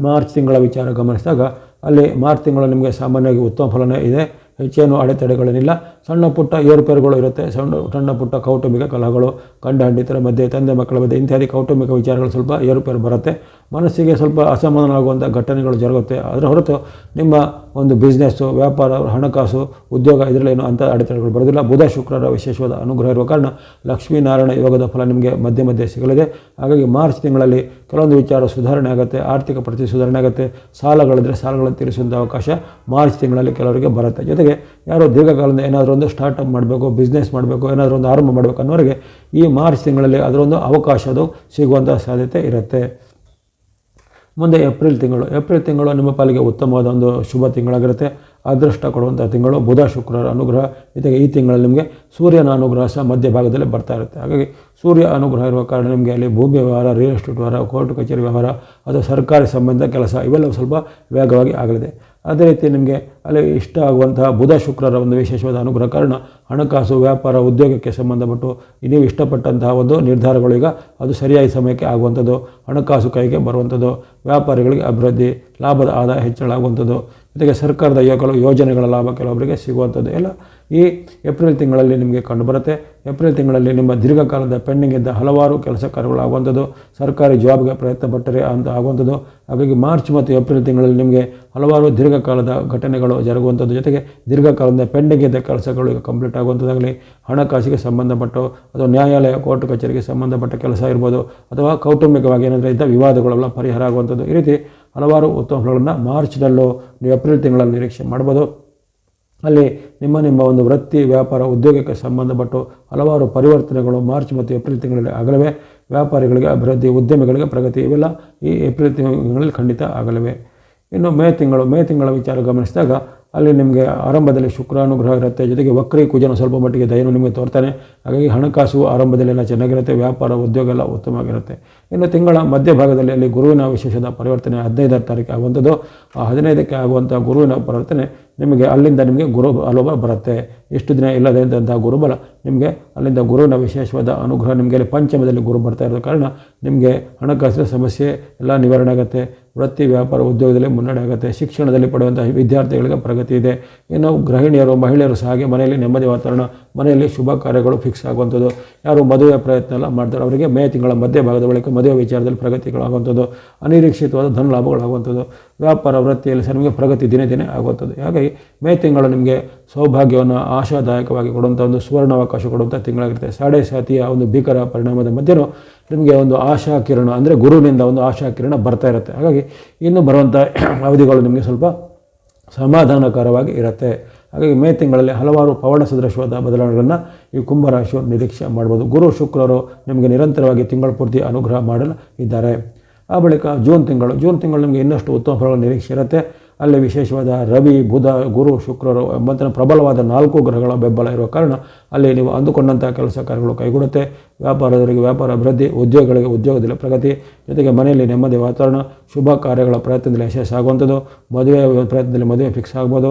ಮಾರ್ಚ್ ತಿಂಗಳ ವಿಚಾರ ಗಮನಿಸಿದಾಗ ಅಲ್ಲಿ ಮಾರ್ಚ್ ತಿಂಗಳು ನಿಮಗೆ ಸಾಮಾನ್ಯವಾಗಿ ಉತ್ತಮ ಫಲನೇ ಇದೆ. ಹೆಚ್ಚೇನು ಅಡೆತಡೆಗಳೇನಿಲ್ಲ. ಸಣ್ಣ ಪುಟ್ಟ ಏರುಪೇರುಗಳು ಇರುತ್ತೆ. ಸಣ್ಣ ಸಣ್ಣ ಪುಟ್ಟ ಕೌಟುಂಬಿಕ ಕಲಹಗಳು ಗಂಡ ಹಂಡಿತರ ಮಧ್ಯೆ, ತಂದೆ ಮಕ್ಕಳ ಮಧ್ಯೆ ಇತ್ಯಾದಿ ಕೌಟುಂಬಿಕ ವಿಚಾರಗಳು ಸ್ವಲ್ಪ ಏರುಪೇರು ಬರುತ್ತೆ. ಮನಸ್ಸಿಗೆ ಸ್ವಲ್ಪ ಅಸಮಾಧಾನ ಆಗುವಂಥ ಘಟನೆಗಳು ಜರುಗುತ್ತೆ. ಅದರ ಹೊರತು ನಿಮ್ಮ ಒಂದು ಬಿಸ್ನೆಸ್ಸು, ವ್ಯಾಪಾರ, ಹಣಕಾಸು, ಉದ್ಯೋಗ ಇದರಲ್ಲೇನು ಅಂಥ ಅಡೆತಡೆಗಳು ಬರೋದಿಲ್ಲ ಬುಧ, ಶುಕ್ರರ ವಿಶೇಷವಾದ ಅನುಗ್ರಹ ಇರುವ ಕಾರಣ ಲಕ್ಷ್ಮೀನಾರಾಯಣ ಯೋಗದ ಫಲ ನಿಮಗೆ ಮಧ್ಯೆ ಮಧ್ಯೆ ಸಿಗಲಿದೆ. ಹಾಗಾಗಿ ಮಾರ್ಚ್ ತಿಂಗಳಲ್ಲಿ ಕೆಲವೊಂದು ವಿಚಾರ ಸುಧಾರಣೆ ಆಗುತ್ತೆ. ಆರ್ಥಿಕ ಪರಿಸ್ಥಿತಿ ಸುಧಾರಣೆ ಆಗುತ್ತೆ. ಸಾಲಗಳಿದ್ರೆ ಸಾಲಗಳನ್ನು ತೀರಿಸುವಂಥ ಅವಕಾಶ ಮಾರ್ಚ್ ತಿಂಗಳಲ್ಲಿ ಕೆಲವರಿಗೆ ಬರುತ್ತೆ. ಜೊತೆಗೆ ಯಾರೋ ದೀರ್ಘಕಾಲದಿಂದ ಏನಾದರೂ ಒಂದು ಸ್ಟಾರ್ಟಪ್ ಮಾಡಬೇಕು ಬಿಸ್ನೆಸ್ ಮಾಡಬೇಕು, ಏನಾದರೂ ಒಂದು ಆರಂಭ ಮಾಡಬೇಕು ಅನ್ನೋರಿಗೆ ಈ ಮಾರ್ಚ್ ತಿಂಗಳಲ್ಲಿ ಅದರೊಂದು ಅವಕಾಶ ಅದು ಸಿಗುವಂಥ ಸಾಧ್ಯತೆ ಇರುತ್ತೆ. ಮುಂದೆ ಏಪ್ರಿಲ್ ತಿಂಗಳು. ಏಪ್ರಿಲ್ ತಿಂಗಳು ನಿಮ್ಮ ಪಾಲಿಗೆ ಉತ್ತಮವಾದ ಒಂದು ಶುಭ ತಿಂಗಳಾಗಿರುತ್ತೆ. ಅದೃಷ್ಟ ಕೊಡುವಂಥ ತಿಂಗಳು ಬುಧ ಶುಕ್ರರ ಅನುಗ್ರಹ. ಜೊತೆಗೆ ಈ ತಿಂಗಳಲ್ಲಿ ನಿಮಗೆ ಸೂರ್ಯನ ಅನುಗ್ರಹ ಸಹ ಮಧ್ಯಭಾಗದಲ್ಲಿ ಬರ್ತಾ ಇರುತ್ತೆ. ಹಾಗಾಗಿ ಸೂರ್ಯ ಅನುಗ್ರಹ ಇರುವ ಕಾರಣ ನಿಮಗೆ ಅಲ್ಲಿ ಭೂಮಿ ವ್ಯವಹಾರ ರಿಯಲ್ ಎಸ್ಟೇಟ್ ವ್ಯವಹಾರ ಕೋರ್ಟ್ ಕಚೇರಿ ವ್ಯವಹಾರ ಅಥವಾ ಸರ್ಕಾರಿ ಸಂಬಂಧ ಕೆಲಸ ಇವೆಲ್ಲವೂ ಸ್ವಲ್ಪ ವೇಗವಾಗಿ ಆಗಲಿದೆ. ಅದೇ ರೀತಿ ನಿಮಗೆ ಅಲ್ಲಿ ಇಷ್ಟ ಆಗುವಂತಹ ಬುಧ ಶುಕ್ರರ ಒಂದು ವಿಶೇಷವಾದ ಅನುಗ್ರಹ ಕಾರಣ ಹಣಕಾಸು, ವ್ಯಾಪಾರ, ಉದ್ಯೋಗಕ್ಕೆ ಸಂಬಂಧಪಟ್ಟು ನೀವು ಇಷ್ಟಪಟ್ಟಂತಹ ಒಂದು ನಿರ್ಧಾರಗಳು ಈಗ ಅದು ಸರಿಯಾದ ಸಮಯಕ್ಕೆ ಆಗುವಂಥದ್ದು. ಹಣಕಾಸು ಕೈಗೆ ಬರುವಂಥದ್ದು. ವ್ಯಾಪಾರಿಗಳಿಗೆ ಅಭಿವೃದ್ಧಿ, ಲಾಭದ ಆದಾಯ ಹೆಚ್ಚಳ ಆಗುವಂಥದ್ದು ಜೊತೆಗೆ ಸರ್ಕಾರದ ಯೋಗಗಳು ಯೋಜನೆಗಳ ಲಾಭ ಕೆಲವೊಬ್ಬರಿಗೆ ಸಿಗುವಂಥದ್ದು. ಎಲ್ಲ ಈ ಏಪ್ರಿಲ್ ತಿಂಗಳಲ್ಲಿ ನಿಮಗೆ ಕಂಡುಬರುತ್ತೆ. ಏಪ್ರಿಲ್ ತಿಂಗಳಲ್ಲಿ ನಿಮ್ಮ ದೀರ್ಘಕಾಲದ ಪೆಂಡಿಂಗ್ ಇದ್ದ ಹಲವಾರು ಕೆಲಸ ಕಾರ್ಯಗಳು ಆಗುವಂಥದ್ದು ಸರ್ಕಾರಿ ಜಾಬ್ಗೆ ಪ್ರಯತ್ನ ಪಟ್ಟರೆ ಅಂತ ಆಗುವಂಥದ್ದು. ಹಾಗಾಗಿ ಮಾರ್ಚ್ ಮತ್ತು ಏಪ್ರಿಲ್ ತಿಂಗಳಲ್ಲಿ ನಿಮಗೆ ಹಲವಾರು ದೀರ್ಘಕಾಲದ ಘಟನೆಗಳು ಜರುಗುವಂಥದ್ದು. ಜೊತೆಗೆ ದೀರ್ಘಕಾಲದ ಪೆಂಡಿಂಗ್ ಇದ್ದ ಕೆಲಸಗಳು ಕಂಪ್ಲೀಟ್ ಆಗುವಂಥದ್ದಾಗಲಿ, ಹಣಕಾಸಿಗೆ ಸಂಬಂಧಪಟ್ಟು ಅಥವಾ ನ್ಯಾಯಾಲಯ, ಕೋರ್ಟ್ ಕಚೇರಿಗೆ ಸಂಬಂಧಪಟ್ಟ ಕೆಲಸ ಇರ್ಬೋದು ಅಥವಾ ಕೌಟುಂಬಿಕವಾಗಿ ಏನಾದರೂ ಇದ್ದ ವಿವಾದಗಳೆಲ್ಲ ಪರಿಹಾರ ಆಗುವಂಥದ್ದು. ಈ ರೀತಿ ಹಲವಾರು ಉತ್ತಮಗಳನ್ನು ಮಾರ್ಚ್ನಲ್ಲೂ ನೀವು ಏಪ್ರಿಲ್ ತಿಂಗಳಲ್ಲಿ ನಿರೀಕ್ಷೆ ಮಾಡ್ಬೋದು. ಅಲ್ಲಿ ನಿಮ್ಮ ನಿಮ್ಮ ಒಂದು ವೃತ್ತಿ, ವ್ಯಾಪಾರ, ಉದ್ಯೋಗಕ್ಕೆ ಸಂಬಂಧಪಟ್ಟು ಹಲವಾರು ಪರಿವರ್ತನೆಗಳು ಮಾರ್ಚ್ ಮತ್ತು ಏಪ್ರಿಲ್ ತಿಂಗಳಲ್ಲಿ ಆಗಲಿವೆ. ವ್ಯಾಪಾರಿಗಳಿಗೆ ಅಭಿವೃದ್ಧಿ, ಉದ್ಯಮಿಗಳಿಗೆ ಪ್ರಗತಿ ಇವೆಲ್ಲ ಈ ಏಪ್ರಿಲ್ ತಿಂಗಳಲ್ಲಿ ಖಂಡಿತ ಆಗಲಿವೆ. ಇನ್ನು ಮೇ ತಿಂಗಳು, ಮೇ ತಿಂಗಳ ವಿಚಾರ ಗಮನಿಸಿದಾಗ ಅಲ್ಲಿ ನಿಮಗೆ ಆರಂಭದಲ್ಲಿ ಶುಕ್ರಾನುಗ್ರಹ ಇರುತ್ತೆ. ಜೊತೆಗೆ ವಕ್ರಿ ಕುಜನ ಸ್ವಲ್ಪ ಮಟ್ಟಿಗೆ ದಯನು ನಿಮಗೆ ತೋರ್ತಾನೆ. ಹಾಗಾಗಿ ಹಣಕಾಸು ಆರಂಭದಲ್ಲೆಲ್ಲ ಚೆನ್ನಾಗಿರುತ್ತೆ. ವ್ಯಾಪಾರ, ಉದ್ಯೋಗ ಎಲ್ಲ ಉತ್ತಮವಾಗಿರುತ್ತೆ. ಇನ್ನು ತಿಂಗಳ ಮಧ್ಯಭಾಗದಲ್ಲಿ ಅಲ್ಲಿ ಗುರುವಿನ ವಿಶೇಷದ ಪರಿವರ್ತನೆ ಹದಿನೈದರ ತಾರೀಕು ಆಗುವಂಥದ್ದು. ಆ ಹದಿನೈದಕ್ಕೆ ಆಗುವಂಥ ಗುರುವಿನ ಪರಿವರ್ತನೆ ನಿಮಗೆ ಅಲ್ಲಿಂದ ನಿಮಗೆ ಗುರು ಅಲೋಭ ಬರುತ್ತೆ. ಎಷ್ಟು ದಿನ ಇಲ್ಲದೆ ಇದ್ದಂತಹ ಗುರುಬಲ ನಿಮಗೆ ಅಲ್ಲಿಂದ ಗುರುವಿನ ವಿಶೇಷವಾದ ಅನುಗ್ರಹ ನಿಮಗೆ ಅಲ್ಲಿ ಪಂಚಮದಲ್ಲಿ ಗುರು ಬರ್ತಾ ಇರೋ ಕಾರಣ ನಿಮಗೆ ಹಣಕಾಸಿನ ಸಮಸ್ಯೆ ಎಲ್ಲ ನಿವಾರಣೆ ಆಗುತ್ತೆ. ವೃತ್ತಿ, ವ್ಯಾಪಾರ, ಉದ್ಯೋಗದಲ್ಲಿ ಮುನ್ನಡೆ ಆಗುತ್ತೆ. ಶಿಕ್ಷಣದಲ್ಲಿ ಪಡೆಯುವಂಥ ವಿದ್ಯಾರ್ಥಿಗಳಿಗೆ ಪ್ರಗತಿ ಇದೆ. ಇನ್ನು ಗೃಹಿಣಿಯರು, ಮಹಿಳೆಯರು ಸಹ ಹಾಗೆ ಮನೆಯಲ್ಲಿ ನೆಮ್ಮದಿ ವಾತಾವರಣ ಮನೆಯಲ್ಲಿ ಶುಭ ಕಾರ್ಯಗಳು ಫಿಕ್ಸ್ ಆಗುವಂಥದ್ದು. ಯಾರು ಮದುವೆ ಪ್ರಯತ್ನ ಎಲ್ಲ ಮಾಡ್ತಾರೆ. ಅವರಿಗೆ ಮೇ ತಿಂಗಳ ಮಧ್ಯಭಾಗದ ಬಳಿಕ ಮದುವೆ ವಿಚಾರದಲ್ಲಿ ಪ್ರಗತಿಗಳಾಗುವಂಥದ್ದು ಅನಿರೀಕ್ಷಿತವಾದ ಧನ ಲಾಭಗಳಾಗುವಂಥದ್ದು ವ್ಯಾಪಾರ ವೃತ್ತಿಯಲ್ಲಿ ಸಹ ನಿಮಗೆ ಪ್ರಗತಿ ದಿನೇ ದಿನೇ ಆಗುವಂಥದ್ದು. ಹಾಗಾಗಿ ಮೇ ತಿಂಗಳು ನಿಮಗೆ ಸೌಭಾಗ್ಯವನ್ನು ಆಶಾದಾಯಕವಾಗಿ ಕೊಡುವಂಥ ಒಂದು ಸುವರ್ಣಾವಕಾಶ ಕೊಡುವಂಥ ತಿಂಗಳಾಗಿರುತ್ತೆ. ಸಾಡೆ ಸಾತಿಯ ಒಂದು ಭೀಕರ ಪರಿಣಾಮದ ಮಧ್ಯೆಯೂ ನಿಮಗೆ ಒಂದು ಆಶಾ ಕಿರಣ ಅಂದರೆ ಗುರುವಿನಿಂದ ಒಂದು ಆಶಾ ಕಿರಣ ಬರ್ತಾ ಇರುತ್ತೆ. ಹಾಗಾಗಿ ಇನ್ನು ಬರುವಂಥ ಅವಧಿಗಳು ನಿಮಗೆ ಸ್ವಲ್ಪ ಸಮಾಧಾನಕರವಾಗಿ ಇರುತ್ತೆ. ಹಾಗಾಗಿ ಮೇ ತಿಂಗಳಲ್ಲಿ ಹಲವಾರು ಪವಾಡ ಸದೃಶವಾದ ಬದಲಾವಣೆಗಳನ್ನು ಈ ಕುಂಭರಾಶಿಯು ನಿರೀಕ್ಷೆ ಮಾಡ್ಬೋದು. ಗುರು ಶುಕ್ರರು ನಿಮಗೆ ನಿರಂತರವಾಗಿ ತಿಂಗಳ ಪೂರ್ತಿ ಅನುಗ್ರಹ ಮಾಡಲು ಇದ್ದಾರೆ ಆ ಬಳಿಕ ಜೂನ್ ತಿಂಗಳು. ಜೂನ್ ತಿಂಗಳು ನಿಮಗೆ ಇನ್ನಷ್ಟು ಉತ್ತಮ ಫಲಗಳ ನಿರೀಕ್ಷೆ ಇರುತ್ತೆ. ಅಲ್ಲಿ ವಿಶೇಷವಾದ ರವಿ, ಬುಧ, ಗುರು, ಶುಕ್ರರು ಮತ್ತು ಪ್ರಬಲವಾದ ನಾಲ್ಕು ಗ್ರಹಗಳ ಬೆಂಬಲ ಇರುವ ಕಾರಣ ಅಲ್ಲಿ ನೀವು ಅಂದುಕೊಂಡಂಥ ಕೆಲಸ ಕಾರ್ಯಗಳು ಕೈಗೂಡುತ್ತೆ ವ್ಯಾಪಾರದವರಿಗೆ ವ್ಯಾಪಾರ ಅಭಿವೃದ್ಧಿ, ಉದ್ಯೋಗಗಳಿಗೆ ಉದ್ಯೋಗದಲ್ಲಿ ಪ್ರಗತಿ, ಜೊತೆಗೆ ಮನೆಯಲ್ಲಿ ನೆಮ್ಮದಿ ವಾತಾವರಣ, ಶುಭ ಕಾರ್ಯಗಳ ಪ್ರಯತ್ನದಲ್ಲಿ ಯಶಸ್ಸು ಆಗುವಂಥದ್ದು. ಮದುವೆ ಪ್ರಯತ್ನದಲ್ಲಿ ಮದುವೆ ಫಿಕ್ಸ್ ಆಗ್ಬೋದು.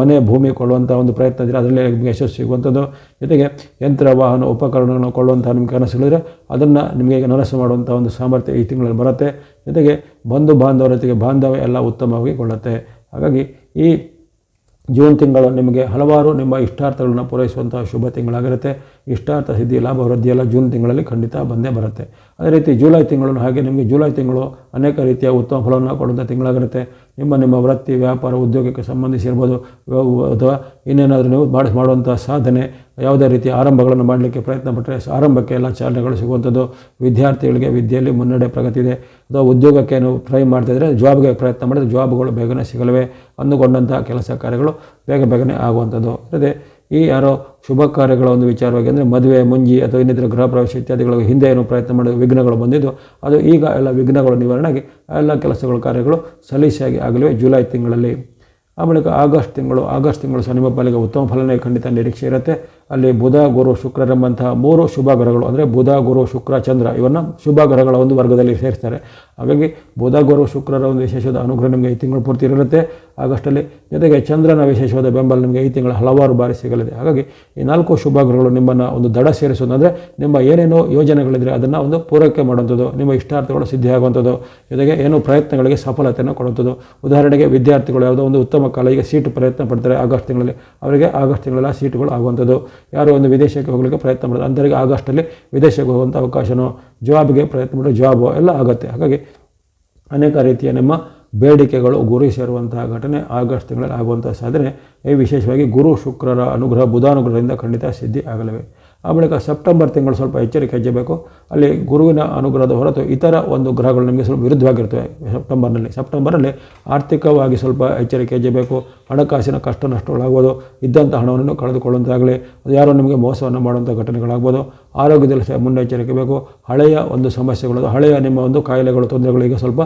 ಮನೆ ಭೂಮಿ ಕೊಳ್ಳುವಂಥ ಒಂದು ಪ್ರಯತ್ನ ಇದ್ದರೆ ಅದರಲ್ಲಿ ನಿಮಗೆ ಯಶಸ್ಸು ಸಿಗುವಂಥದ್ದು. ಜೊತೆಗೆ ಯಂತ್ರ, ವಾಹನ, ಉಪಕರಣಗಳನ್ನು ಕೊಳ್ಳುವಂಥ ನಿಮ್ಮ ಕನಸುಗಳಿದ್ರೆ ಅದನ್ನು ನಿಮಗೆ ನನಸು ಮಾಡುವಂಥ ಒಂದು ಸಾಮರ್ಥ್ಯ ಈ ತಿಂಗಳಲ್ಲಿ ಬರುತ್ತೆ. ಜೊತೆಗೆ ಬಂಧು ಬಾಂಧವರ ಜೊತೆಗೆ ಬಾಂಧವ್ಯ ಎಲ್ಲ ಉತ್ತಮವಾಗಿ ಕೊಳ್ಳುತ್ತೆ. ಹಾಗಾಗಿ ಈ ಜೂನ್ ತಿಂಗಳು ನಿಮಗೆ ಹಲವಾರು ನಿಮ್ಮ ಇಷ್ಟಾರ್ಥಗಳನ್ನು ಪೂರೈಸುವಂತಹ ಶುಭ ತಿಂಗಳಾಗಿರುತ್ತೆ. ಇಷ್ಟಾರ್ಥ ಸಿದ್ಧಿ, ಲಾಭ ವೃದ್ಧಿಯೆಲ್ಲ ಜೂನ್ ತಿಂಗಳಲ್ಲಿ ಖಂಡಿತ ಬಂದೇ ಬರುತ್ತೆ. ಅದೇ ರೀತಿ ಜುಲೈ ತಿಂಗಳು ಹಾಗೆ ನಿಮಗೆ ಜುಲೈ ತಿಂಗಳು ಅನೇಕ ರೀತಿಯ ಉತ್ತಮ ಫಲವನ್ನು ಕೊಡುವಂಥ ತಿಂಗಳಾಗಿರುತ್ತೆ. ನಿಮ್ಮ ನಿಮ್ಮ ವೃತ್ತಿ, ವ್ಯಾಪಾರ, ಉದ್ಯೋಗಕ್ಕೆ ಸಂಬಂಧಿಸಿರ್ಬೋದು ಅಥವಾ ಇನ್ನೇನಾದರೂ ನೀವು ಮಾಡಿ ಮಾಡುವಂಥ ಸಾಧನೆ ಯಾವುದೇ ರೀತಿಯ ಆರಂಭಗಳನ್ನು ಮಾಡಲಿಕ್ಕೆ ಪ್ರಯತ್ನ ಪಟ್ಟರೆ ಆರಂಭಕ್ಕೆ ಎಲ್ಲ ಚಾಲನೆಗಳು ಸಿಗುವಂಥದ್ದು. ವಿದ್ಯಾರ್ಥಿಗಳಿಗೆ ವಿದ್ಯೆಯಲ್ಲಿ ಮುನ್ನಡೆ ಪ್ರಗತಿ ಇದೆ. ಅಥವಾ ಉದ್ಯೋಗಕ್ಕೆ ನಾವು ಟ್ರೈ ಮಾಡ್ತಿದ್ರೆ ಜಾಬ್ಗೆ ಪ್ರಯತ್ನ ಮಾಡಿದರೆ ಜಾಬ್ಗಳು ಬೇಗನೆ ಸಿಗಲಿವೆ ಅಂದುಕೊಂಡಂಥ ಕೆಲಸ ಕಾರ್ಯಗಳು ಬೇಗ ಬೇಗನೆ ಆಗುವಂಥದ್ದು. ಅದೇ ಈ ಯಾರೋ ಶುಭ ಕಾರ್ಯಗಳ ಒಂದು ವಿಚಾರವಾಗಿ ಅಂದರೆ ಮದುವೆ, ಮುಂಜಿ ಅಥವಾ ಇನ್ನಿತರ ಗೃಹ ಪ್ರವೇಶ ಇತ್ಯಾದಿಗಳ ಹಿಂದೆ ಏನು ಪ್ರಯತ್ನ ಮಾಡಿದ ವಿಘ್ನಗಳು ಬಂದಿದ್ದು, ಅದು ಈಗ ಎಲ್ಲ ವಿಘ್ನಗಳು ನಿವಾರಣೆಗೆ ಎಲ್ಲ ಕೆಲಸಗಳ, ಕಾರ್ಯಗಳು ಸಲೀಸಾಗಿ ಆಗಲಿವೆ ಜುಲೈ ತಿಂಗಳಲ್ಲಿ. ಆ ಬಳಿಕ ಆಗಸ್ಟ್ ತಿಂಗಳು ಆಗಸ್ಟ್ ತಿಂಗಳು ಸನಿಮ ಪಾಲಿಗೆ ಉತ್ತಮ ಫಲನೇ ಖಂಡಿತ ನಿರೀಕ್ಷೆ ಇರುತ್ತೆ. ಅಲ್ಲಿ ಬುಧ, ಗುರು ಶುಕ್ರರೆಂಬಂತಹ ಮೂರು ಶುಭ ಗ್ರಹಗಳು ಅಂದರೆ ಬುಧ, ಗುರು, ಶುಕ್ರ, ಚಂದ್ರ ಇವನ್ನು ಶುಭ ಗ್ರಹಗಳ ಒಂದು ವರ್ಗದಲ್ಲಿ ಸೇರಿಸ್ತಾರೆ. ಹಾಗಾಗಿ ಬುಧ, ಗುರು, ಶುಕ್ರರ ಒಂದು ವಿಶೇಷವಾದ ಅನುಗ್ರಹ ನಿಮಗೆ ಈ ತಿಂಗಳು ಪೂರ್ತಿ ಇರುತ್ತೆ ಆಗಸ್ಟಲ್ಲಿ ಜೊತೆಗೆ ಚಂದ್ರನ ವಿಶೇಷವಾದ ಬೆಂಬಲ ನಿಮಗೆ ಈ ತಿಂಗಳು ಹಲವಾರು ಬಾರಿ ಸಿಗಲಿದೆ. ಹಾಗಾಗಿ ಈ ನಾಲ್ಕು ಶುಭ ಗ್ರಹಗಳು ನಿಮ್ಮನ್ನು ಒಂದು ದಡ ಸೇರಿಸೋದು ಅಂದರೆ ನಿಮ್ಮ ಏನೇನೋ ಯೋಜನೆಗಳಿದ್ರೆ ಅದನ್ನು ಒಂದು ಪೂರೈಕೆ ಮಾಡುವಂಥದ್ದು, ನಿಮ್ಮ ಇಷ್ಟಾರ್ಥಗಳು ಸಿದ್ಧಿಯಾಗುವಂಥದ್ದು, ಜೊತೆಗೆ ಏನೋ ಪ್ರಯತ್ನಗಳಿಗೆ ಸಫಲತೆಯನ್ನು ಕೊಡುವಂಥದ್ದು. ಉದಾಹರಣೆಗೆ ವಿದ್ಯಾರ್ಥಿಗಳು ಯಾವುದೋ ಒಂದು ಉತ್ತಮ ಕಾಲೇಜಿಗೆ ಸೀಟ್ ಪ್ರಯತ್ನ ಪಡ್ತಾರೆ ಆಗಸ್ಟ್ ತಿಂಗಳಲ್ಲಿ. ಅವರಿಗೆ ಆಗಸ್ಟ್ ತಿಂಗಳೆಲ್ಲ ಸೀಟುಗಳು ಆಗುವಂಥದ್ದು. ಯಾರೋ ಒಂದು ವಿದೇಶಕ್ಕೆ ಹೋಗಲಿಕ್ಕೆ ಪ್ರಯತ್ನ ಮಾಡೋದು ಅಂಥವರಿಗೆ ಆಗಸ್ಟಲ್ಲಿ ವಿದೇಶಕ್ಕೆ ಹೋಗುವಂಥ ಅವಕಾಶನೋ ಜಾಬ್ಗೆ ಪ್ರಯತ್ನ ಮಾಡೋ ಜಾಬೋ ಎಲ್ಲ ಆಗುತ್ತೆ. ಹಾಗಾಗಿ ಅನೇಕ ರೀತಿಯ ನಿಮ್ಮ ಬೇಡಿಕೆಗಳು ಗುರಿ ಸೇರುವಂತಹ ಘಟನೆ ಆಗಸ್ಟ್ ತಿಂಗಳಲ್ಲಿ ಆಗುವಂಥ ಸಾಧನೆ. ಈ ವಿಶೇಷವಾಗಿ ಗುರು, ಶುಕ್ರರ ಅನುಗ್ರಹ, ಬುಧಾನುಗ್ರಹದಿಂದ ಖಂಡಿತ ಸಿದ್ಧಿ ಆಗಲಿವೆ. ಆ ಬಳಿಕ ಸೆಪ್ಟೆಂಬರ್ ತಿಂಗಳು ಸ್ವಲ್ಪ ಎಚ್ಚರಿಕೆ ಹೆಜ್ಜೆಬೇಕು ಅಲ್ಲಿ ಗುರುವಿನ ಅನುಗ್ರಹದ ಹೊರತು ಇತರ ಒಂದು ಗ್ರಹಗಳು ನಿಮಗೆ ಸ್ವಲ್ಪ ವಿರುದ್ಧವಾಗಿರ್ತವೆ. ಸೆಪ್ಟೆಂಬರ್ನಲ್ಲಿ ಸೆಪ್ಟೆಂಬರಲ್ಲಿ ಆರ್ಥಿಕವಾಗಿ ಸ್ವಲ್ಪ ಎಚ್ಚರಿಕೆ ಹೆಜ್ಜೆಬೇಕು ಹಣಕಾಸಿನ ಕಷ್ಟ ನಷ್ಟಗಳಾಗ್ಬೋದು. ಇದ್ದಂಥ ಹಣವನ್ನು ಕಳೆದುಕೊಳ್ಳುವಂತಾಗಲಿ. ಯಾರೋ ನಿಮಗೆ ಮೋಸವನ್ನು ಮಾಡುವಂಥ ಘಟನೆಗಳಾಗ್ಬೋದು. ಆರೋಗ್ಯದಲ್ಲಿ ಸಹ ಮುನ್ನೆಚ್ಚರಿಕೆ ಬೇಕು. ಹಳೆಯ ಒಂದು ಸಮಸ್ಯೆಗಳು, ಹಳೆಯ ನಿಮ್ಮ ಒಂದು ಕಾಯಿಲೆಗಳು, ತೊಂದರೆಗಳು ಈಗ ಸ್ವಲ್ಪ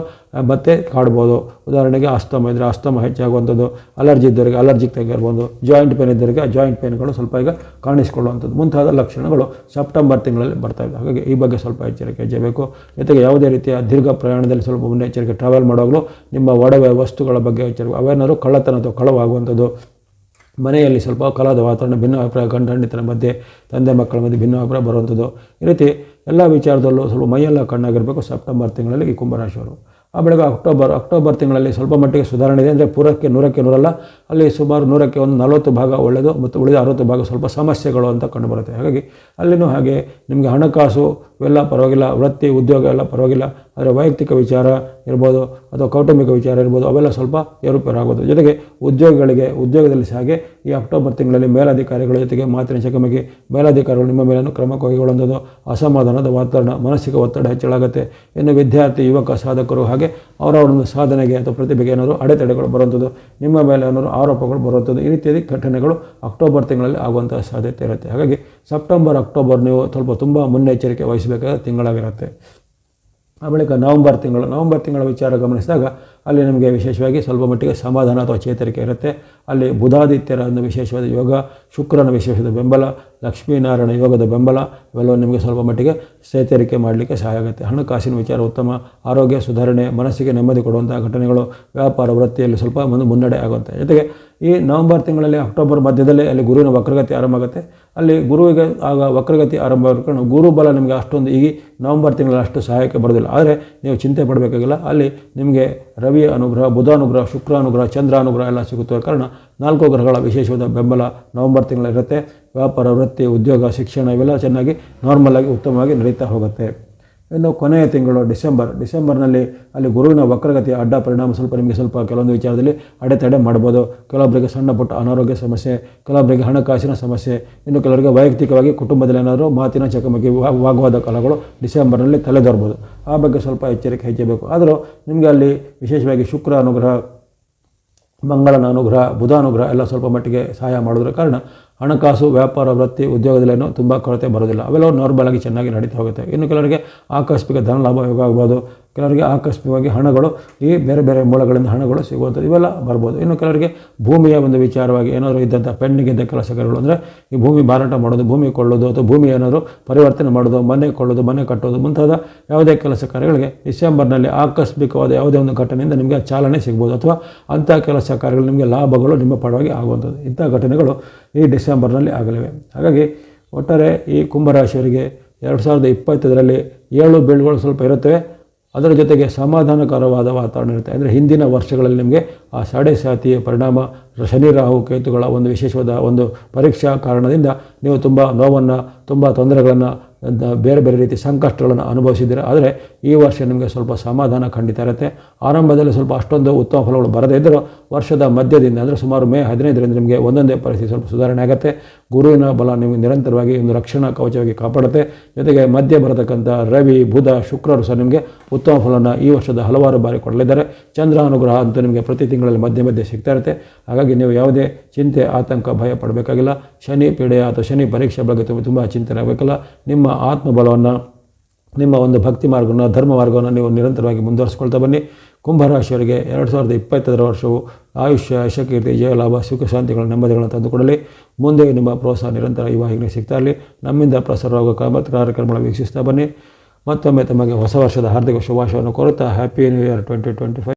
ಮತ್ತೆ ಕಾಡ್ಬೋದು. ಉದಾಹರಣೆಗೆ ಅಸ್ತಮ ಇದ್ದರೆ ಅಸ್ತಮ ಹೆಚ್ಚಾಗುವಂಥದ್ದು, ಅಲರ್ಜಿ ಇದ್ದವರಿಗೆ ಅಲರ್ಜಿಕ್ ತೆಗಿರ್ಬೋದು ಜಾಯಿಂಟ್ ಪೇನ್ ಇದ್ದವರಿಗೆ ಆ ಜಾಯಿಂಟ್ ಪೇನ್ಗಳು ಸ್ವಲ್ಪ ಈಗ ಕಾಣಿಸಿಕೊಳ್ಳುವಂಥದ್ದು. ಮುಂತಾದ ಲಕ್ಷಣಗಳು ಸೆಪ್ಟೆಂಬರ್ ತಿಂಗಳಲ್ಲಿ ಇದೆ ಹಾಗಾಗಿ ಈ ಬಗ್ಗೆ ಸ್ವಲ್ಪ ಎಚ್ಚರಿಕೆ ಹೆಚ್ಚಬೇಕು ಜೊತೆಗೆ ಯಾವುದೇ ರೀತಿಯ ದೀರ್ಘ ಪ್ರಯಾಣದಲ್ಲಿ ಸ್ವಲ್ಪ ಮುನ್ನೆಚ್ಚರಿಕೆ, ಟ್ರಾವೆಲ್ ಮಾಡುವಾಗಲೂ ನಿಮ್ಮ ಒಡವೆ ವಸ್ತುಗಳ ಬಗ್ಗೆ ಎಚ್ಚರಿಕೆ, ಅವೇನಾದ್ರು ಕಳ್ಳತನ ಅಥವಾ ಕಳವಾಗುವಂಥದ್ದು. ಮನೆಯಲ್ಲಿ ಸ್ವಲ್ಪ ಕಲಾದ ವಾತಾವರಣ, ಭಿನ್ನ ಅಭಿಪ್ರಾಯ ಗಂಡ ಹೆಂಡತಿನ ಮಧ್ಯೆ, ತಂದೆ ಮಕ್ಕಳ ಮಧ್ಯೆ ಭಿನ್ನ ಅಭಿಪ್ರಾಯ ಬರುವಂಥದ್ದು. ಈ ರೀತಿ ಎಲ್ಲ ವಿಚಾರದಲ್ಲೂ ಸ್ವಲ್ಪ ಮೈಯೆಲ್ಲ ಕಣ್ಣಾಗಿರಬೇಕು ಸೆಪ್ಟೆಂಬರ್ ತಿಂಗಳಲ್ಲಿ ಈ ಕುಂಭರಾಶಿಯವರು. ಆ ಬೆಳಗ್ಗೆ ಅಕ್ಟೋಬರ್ ಅಕ್ಟೋಬರ್ ತಿಂಗಳಲ್ಲಿ ಸ್ವಲ್ಪ ಮಟ್ಟಿಗೆ ಸುಧಾರಣೆ ಇದೆ. ಅಂದರೆ ಪೂರಕ್ಕೆ ನೂರಕ್ಕೆ ನೂರಲ್ಲ, ಅಲ್ಲಿ ಸುಮಾರು ನೂರಕ್ಕೆ ಒಂದು ನಲವತ್ತು ಭಾಗ ಒಳ್ಳೆಯದು ಮತ್ತು ಉಳಿದ ಅರವತ್ತು ಭಾಗ ಸ್ವಲ್ಪ ಸಮಸ್ಯೆಗಳು ಅಂತ ಕಂಡುಬರುತ್ತೆ. ಹಾಗಾಗಿ ಅಲ್ಲಿನೂ ಹಾಗೆ ನಿಮಗೆ ಹಣಕಾಸು ಇವೆಲ್ಲ ಪರವಾಗಿಲ್ಲ, ವೃತ್ತಿ, ಉದ್ಯೋಗ ಎಲ್ಲ ಪರವಾಗಿಲ್ಲ. ಆದರೆ ವೈಯಕ್ತಿಕ ವಿಚಾರ ಇರ್ಬೋದು ಅಥವಾ ಕೌಟುಂಬಿಕ ವಿಚಾರ ಇರ್ಬೋದು, ಅವೆಲ್ಲ ಸ್ವಲ್ಪ ಏರುಪೇರಾಗೋದು. ಜೊತೆಗೆ ಉದ್ಯೋಗಿಗಳಿಗೆ, ಉದ್ಯೋಗದಲ್ಲಿ ಸಹ ಹಾಗೆ ಈ ಅಕ್ಟೋಬರ್ ತಿಂಗಳಲ್ಲಿ ಮೇಲಾಧಿಕಾರಿಗಳ ಜೊತೆಗೆ ಮಾತಿನ ಚಕಮಕಿ. ಮೇಲಾಧಿಕಾರಿಗಳು ನಿಮ್ಮ ಮೇಲೆ ಕ್ರಮ ಕೈಗೊಳ್ಳುವಂಥದ್ದು ಅಸಮಾಧಾನದ ವಾತಾವರಣ, ಮಾನಸಿಕ ಒತ್ತಡ ಹೆಚ್ಚಳಾಗುತ್ತೆ ಇನ್ನು ವಿದ್ಯಾರ್ಥಿ, ಯುವಕ, ಸಾಧಕರು ಹಾಗೆ ಒಂದು ಸಾಧನೆಗೆ ಅಥವಾ ಪ್ರತಿಭೆಗೆ ಏನಾದರೂ ಅಡೆತಡೆಗಳು ಬರುವಂಥದ್ದು, ನಿಮ್ಮ ಮೇಲೆ ಏನಾದರೂ ಆರೋಪಗಳು ಬರುವಂಥದ್ದು ಈ ರೀತಿಯಾದ ಘಟನೆಗಳು ಅಕ್ಟೋಬರ್ ತಿಂಗಳಲ್ಲಿ ಆಗುವಂಥ ಸಾಧ್ಯತೆ ಇರುತ್ತೆ. ಹಾಗಾಗಿ ಸೆಪ್ಟೆಂಬರ್, ಅಕ್ಟೋಬರ್ ನೀವು ಸ್ವಲ್ಪ ತುಂಬ ಮುನ್ನೆಚ್ಚರಿಕೆ ವಹಿಸಬೇಕಾದ ತಿಂಗಳಾಗಿರುತ್ತೆ. ಆ ಬಳಿಕ ನವಂಬರ್ ತಿಂಗಳು, ನವಂಬರ್ ತಿಂಗಳ ವಿಚಾರ ಗಮನಿಸಿದಾಗ ಅಲ್ಲಿ ನಿಮಗೆ ವಿಶೇಷವಾಗಿ ಸ್ವಲ್ಪ ಮಟ್ಟಿಗೆ ಸಮಾಧಾನ ಅಥವಾ ಚೇತರಿಕೆ ಇರುತ್ತೆ. ಅಲ್ಲಿ ಬುಧಾದಿತ್ಯರ ಒಂದು ವಿಶೇಷವಾದ ಯೋಗ, ಶುಕ್ರನ ವಿಶೇಷದ ಬೆಂಬಲ, ಲಕ್ಷ್ಮೀನಾರಾಯಣ ಯೋಗದ ಬೆಂಬಲ ಇವೆಲ್ಲವೂ ನಿಮಗೆ ಸ್ವಲ್ಪ ಮಟ್ಟಿಗೆ ಚೇತರಿಕೆ ಮಾಡಲಿಕ್ಕೆ ಸಹಾಯ ಆಗುತ್ತೆ. ಹಣಕಾಸಿನ ವಿಚಾರ ಉತ್ತಮ, ಆರೋಗ್ಯ ಸುಧಾರಣೆ, ಮನಸ್ಸಿಗೆ ನೆಮ್ಮದಿ ಕೊಡುವಂಥ ಘಟನೆಗಳು, ವ್ಯಾಪಾರ ವೃತ್ತಿಯಲ್ಲಿ ಸ್ವಲ್ಪ ಒಂದು ಮುನ್ನಡೆ ಆಗುತ್ತೆ ಜೊತೆಗೆ ಈ ನವಂಬರ್ ತಿಂಗಳಲ್ಲಿ ಅಕ್ಟೋಬರ್ ಮಧ್ಯದಲ್ಲಿ ಅಲ್ಲಿ ಗುರುವಿನ ವಕ್ರಗತಿ ಆರಂಭ ಆಗುತ್ತೆ. ಅಲ್ಲಿ ಗುರುವಿಗೆ ಆಗ ವಕ್ರಗತಿ ಆರಂಭ ಗುರು ಬಲ ನಿಮಗೆ ಅಷ್ಟೊಂದು ಈಗ ನವಂಬರ್ ತಿಂಗಳಲ್ಲಿ ಅಷ್ಟು ಸಹಾಯಕ್ಕೆ ಬರೋದಿಲ್ಲ. ಆದರೆ ನೀವು ಚಿಂತೆ ಪಡಬೇಕಾಗಿಲ್ಲ. ಅಲ್ಲಿ ನಿಮಗೆ ರವಿಯ ಅನುಗ್ರಹ ಬುಧಾನುಗ್ರಹ ಶುಕ್ರಾನುಗ್ರಹ ಚಂದ್ರಾನುಗ್ರಹ ಎಲ್ಲ ಸಿಗುತ್ತಿರುವ ಕಾರಣ ನಾಲ್ಕು ಗ್ರಹಗಳ ವಿಶೇಷವಾದ ಬೆಂಬಲ ನವಂಬರ್ ತಿಂಗಳಿರುತ್ತೆ ವ್ಯಾಪಾರ, ವೃತ್ತಿ, ಉದ್ಯೋಗ, ಶಿಕ್ಷಣ ಇವೆಲ್ಲ ಚೆನ್ನಾಗಿ ನಾರ್ಮಲ್ ಆಗಿ ಉತ್ತಮವಾಗಿ ನಡೀತಾ ಹೋಗುತ್ತೆ. ಇನ್ನು ಕೊನೆಯ ತಿಂಗಳು ಡಿಸೆಂಬರ್. ಡಿಸೆಂಬರ್ನಲ್ಲಿ ಅಲ್ಲಿ ಗುರುವಿನ ವಕ್ರಗತಿ ಅಡ್ಡ ಪರಿಣಾಮ ಸ್ವಲ್ಪ ನಿಮಗೆ ಸ್ವಲ್ಪ ಕೆಲವೊಂದು ವಿಚಾರದಲ್ಲಿ ಅಡೆತಡೆ ಮಾಡ್ಬೋದು. ಕೆಲವೊಬ್ಬರಿಗೆ ಸಣ್ಣ ಪುಟ್ಟ ಅನಾರೋಗ್ಯ ಸಮಸ್ಯೆ, ಕೆಲವೊಬ್ಬರಿಗೆ ಹಣಕಾಸಿನ ಸಮಸ್ಯೆ, ಇನ್ನು ಕೆಲವರಿಗೆ ವೈಯಕ್ತಿಕವಾಗಿ ಕುಟುಂಬದಲ್ಲಿ ಏನಾದರೂ ಮಾತಿನ ಚಕಮಕಿ ವಾಗುವಾದ ಕಲಗಳು ಡಿಸೆಂಬರ್ನಲ್ಲಿ ತಲೆದೋರ್ಬೋದು. ಆ ಬಗ್ಗೆ ಸ್ವಲ್ಪ ಎಚ್ಚರಿಕೆ ಹೆಚ್ಚಬೇಕು ಆದರೂ ನಿಮಗೆ ಅಲ್ಲಿ ವಿಶೇಷವಾಗಿ ಶುಕ್ರ ಅನುಗ್ರಹ ಮಂಗಳನ ಅನುಗ್ರಹ, ಬುಧ ಅನುಗ್ರಹ ಎಲ್ಲ ಸ್ವಲ್ಪ ಮಟ್ಟಿಗೆ ಸಹಾಯ ಮಾಡೋದ್ರ ಕಾರಣ ಹಣಕಾಸು, ವ್ಯಾಪಾರ, ವೃತ್ತಿ, ಉದ್ಯೋಗದಲ್ಲೇನೋ ತುಂಬ ಕೊರತೆ ಬರೋದಿಲ್ಲ ಅವೆಲ್ಲವೂ ನಾರ್ಮಲ್ ಆಗಿ ಚೆನ್ನಾಗಿ ನಡೀತಾ ಹೋಗುತ್ತೆ. ಇನ್ನು ಕೆಲವರಿಗೆ ಆಕಸ್ಮಿಕ ಧನ ಲಾಭ ಯೋಗ ಆಗ್ಬೋದು ಕೆಲವರಿಗೆ ಆಕಸ್ಮಿಕವಾಗಿ ಹಣಗಳು, ಈ ಬೇರೆ ಬೇರೆ ಮೂಲಗಳಿಂದ ಹಣಗಳು ಸಿಗುವಂಥದ್ದು ಇವೆಲ್ಲ ಬರ್ಬೋದು. ಇನ್ನು ಕೆಲವರಿಗೆ ಭೂಮಿಯ ಒಂದು ವಿಚಾರವಾಗಿ ಏನಾದರೂ ಇದ್ದಂಥ ಪೆಂಡಿಂಗ್ ಇದ್ದ ಕೆಲಸ ಕಾರ್ಯಗಳು ಅಂದರೆ, ಈ ಭೂಮಿ ಮಾರಾಟ ಮಾಡೋದು, ಭೂಮಿ ಕೊಳ್ಳೋದು ಅಥವಾ ಭೂಮಿ ಏನಾದರೂ ಪರಿವರ್ತನೆ ಮಾಡೋದು, ಮನೆ ಕೊಳ್ಳೋದು, ಮನೆ ಕಟ್ಟೋದು ಮುಂತಾದ ಯಾವುದೇ ಕೆಲಸ ಕಾರ್ಯಗಳಿಗೆ ಡಿಸೆಂಬರ್ನಲ್ಲಿ ಆಕಸ್ಮಿಕವಾದ ಯಾವುದೇ ಒಂದು ಘಟನೆಯಿಂದ ನಿಮಗೆ ಚಾಲನೆ ಸಿಗ್ಬೋದು ಅಥವಾ ಅಂಥ ಕೆಲಸ ಕಾರ್ಯಗಳು ನಿಮಗೆ ಲಾಭಗಳು ನಿಮ್ಮ ಪರವಾಗಿ ಆಗುವಂಥದ್ದು. ಇಂಥ ಘಟನೆಗಳು ಈ ಡಿಸೆಂಬರ್ನಲ್ಲಿ ಆಗಲಿವೆ. ಹಾಗಾಗಿ ಒಟ್ಟಾರೆ ಈ ಕುಂಭರಾಶಿಯವರಿಗೆ ಎರಡು ಸಾವಿರದ ಇಪ್ಪತ್ತರಲ್ಲಿ ಏಳು ಬೀಳುಗಳು ಸ್ವಲ್ಪ ಇರುತ್ತವೆ. ಅದರ ಜೊತೆಗೆ ಸಮಾಧಾನಕರವಾದ ವಾತಾವರಣ ಇರುತ್ತೆ. ಅಂದರೆ ಹಿಂದಿನ ವರ್ಷಗಳಲ್ಲಿ ನಿಮಗೆ ಆ ಸಾಡೆ ಸಾತಿಯ ಪರಿಣಾಮ ಶನಿ, ರಾಹು, ಕೇತುಗಳ ಒಂದು ವಿಶೇಷವಾದ ಒಂದು ಪರೀಕ್ಷಾ ಕಾರಣದಿಂದ ನೀವು ತುಂಬ ನೋವನ್ನು, ತುಂಬ ತೊಂದರೆಗಳನ್ನು ಬೇರೆ ಬೇರೆ ರೀತಿ ಸಂಕಷ್ಟಗಳನ್ನು ಅನುಭವಿಸಿದ್ದೀರ. ಆದರೆ ಈ ವರ್ಷ ನಿಮಗೆ ಸ್ವಲ್ಪ ಸಮಾಧಾನ ಖಂಡಿತ ಇರುತ್ತೆ. ಆರಂಭದಲ್ಲಿ ಸ್ವಲ್ಪ ಅಷ್ಟೊಂದು ಉತ್ತಮ ಫಲಗಳು ಬರದೇ ಇದ್ದರೂ ವರ್ಷದ ಮಧ್ಯದಿಂದ, ಅಂದರೆ ಸುಮಾರು ಮೇ ಹದಿನೈದರಿಂದ ನಿಮಗೆ ಒಂದೊಂದೇ ಪರಿಸ್ಥಿತಿ ಸ್ವಲ್ಪ ಸುಧಾರಣೆ ಆಗುತ್ತೆ. ಗುರುವಿನ ಬಲ ನಿಮಗೆ ನಿರಂತರವಾಗಿ ಒಂದು ರಕ್ಷಣಾ ಕವಚವಾಗಿ ಕಾಪಾಡುತ್ತೆ. ಜೊತೆಗೆ ಮಧ್ಯೆ ಬರತಕ್ಕಂಥ ರವಿ, ಬುಧ, ಶುಕ್ರರು ಸಹ ನಿಮಗೆ ಉತ್ತಮ ಫಲವನ್ನು ಈ ವರ್ಷದ ಹಲವಾರು ಬಾರಿ ಕೊಡಲಿದ್ದಾರೆ. ಚಂದ್ರ ಅನುಗ್ರಹ ಅಂತ ನಿಮಗೆ ಪ್ರತಿ ತಿಂಗಳಲ್ಲಿ ಮಧ್ಯೆ ಮಧ್ಯೆ ಸಿಗ್ತಾ ಇರುತ್ತೆ. ಹಾಗಾಗಿ ನೀವು ಯಾವುದೇ ಚಿಂತೆ, ಆತಂಕ, ಭಯ ಪಡಬೇಕಾಗಿಲ್ಲ. ಶನಿ ಪೀಡೆ ಅಥವಾ ಶನಿ ಪರೀಕ್ಷೆ ಬಗ್ಗೆ ತುಂಬ ತುಂಬ ಚಿಂತನೆ ಆಗಬೇಕಲ್ಲ ನಿಮ್ಮ ಆತ್ಮಬಲವನ್ನು, ನಿಮ್ಮ ಒಂದು ಭಕ್ತಿ ಮಾರ್ಗವನ್ನು, ಧರ್ಮ ಮಾರ್ಗವನ್ನು ನೀವು ನಿರಂತರವಾಗಿ ಮುಂದುವರಿಸ್ಕೊಳ್ತಾ ಬನ್ನಿ. ಕುಂಭರಾಶಿಯವರಿಗೆ ಎರಡು ಸಾವಿರದ ಇಪ್ಪತ್ತೈದರ ವರ್ಷವು ಆಯುಷ್ಯ, ಯಶಕೀರ್ತಿ ಜಯ ಲಾಭ ಸುಖ ಶಾಂತಿಗಳ ನೆಮ್ಮದಿಗಳನ್ನು ತಂದುಕೊಡಲಿ ಮುಂದೆ ನಿಮ್ಮ ಪ್ರೋತ್ಸಾಹ ನಿರಂತರ ಈ ವಾಹಿನಿಗೆ ಸಿಗ್ತಾ ಇರಲಿ. ನಮ್ಮಿಂದ ಪ್ರಸಾರವಾಗುವ ಕಾಮತ್ ಕಾರ್ಯಕ್ರಮಗಳನ್ನು ವೀಕ್ಷಿಸ್ತಾ ಬನ್ನಿ. ಮತ್ತೊಮ್ಮೆ ತಮಗೆ ಹೊಸ ವರ್ಷದ ಹಾರ್ದಿಕ ಶುಭಾಶಯವನ್ನು ಕೋರುತ್ತಾ happy new year twenty twenty five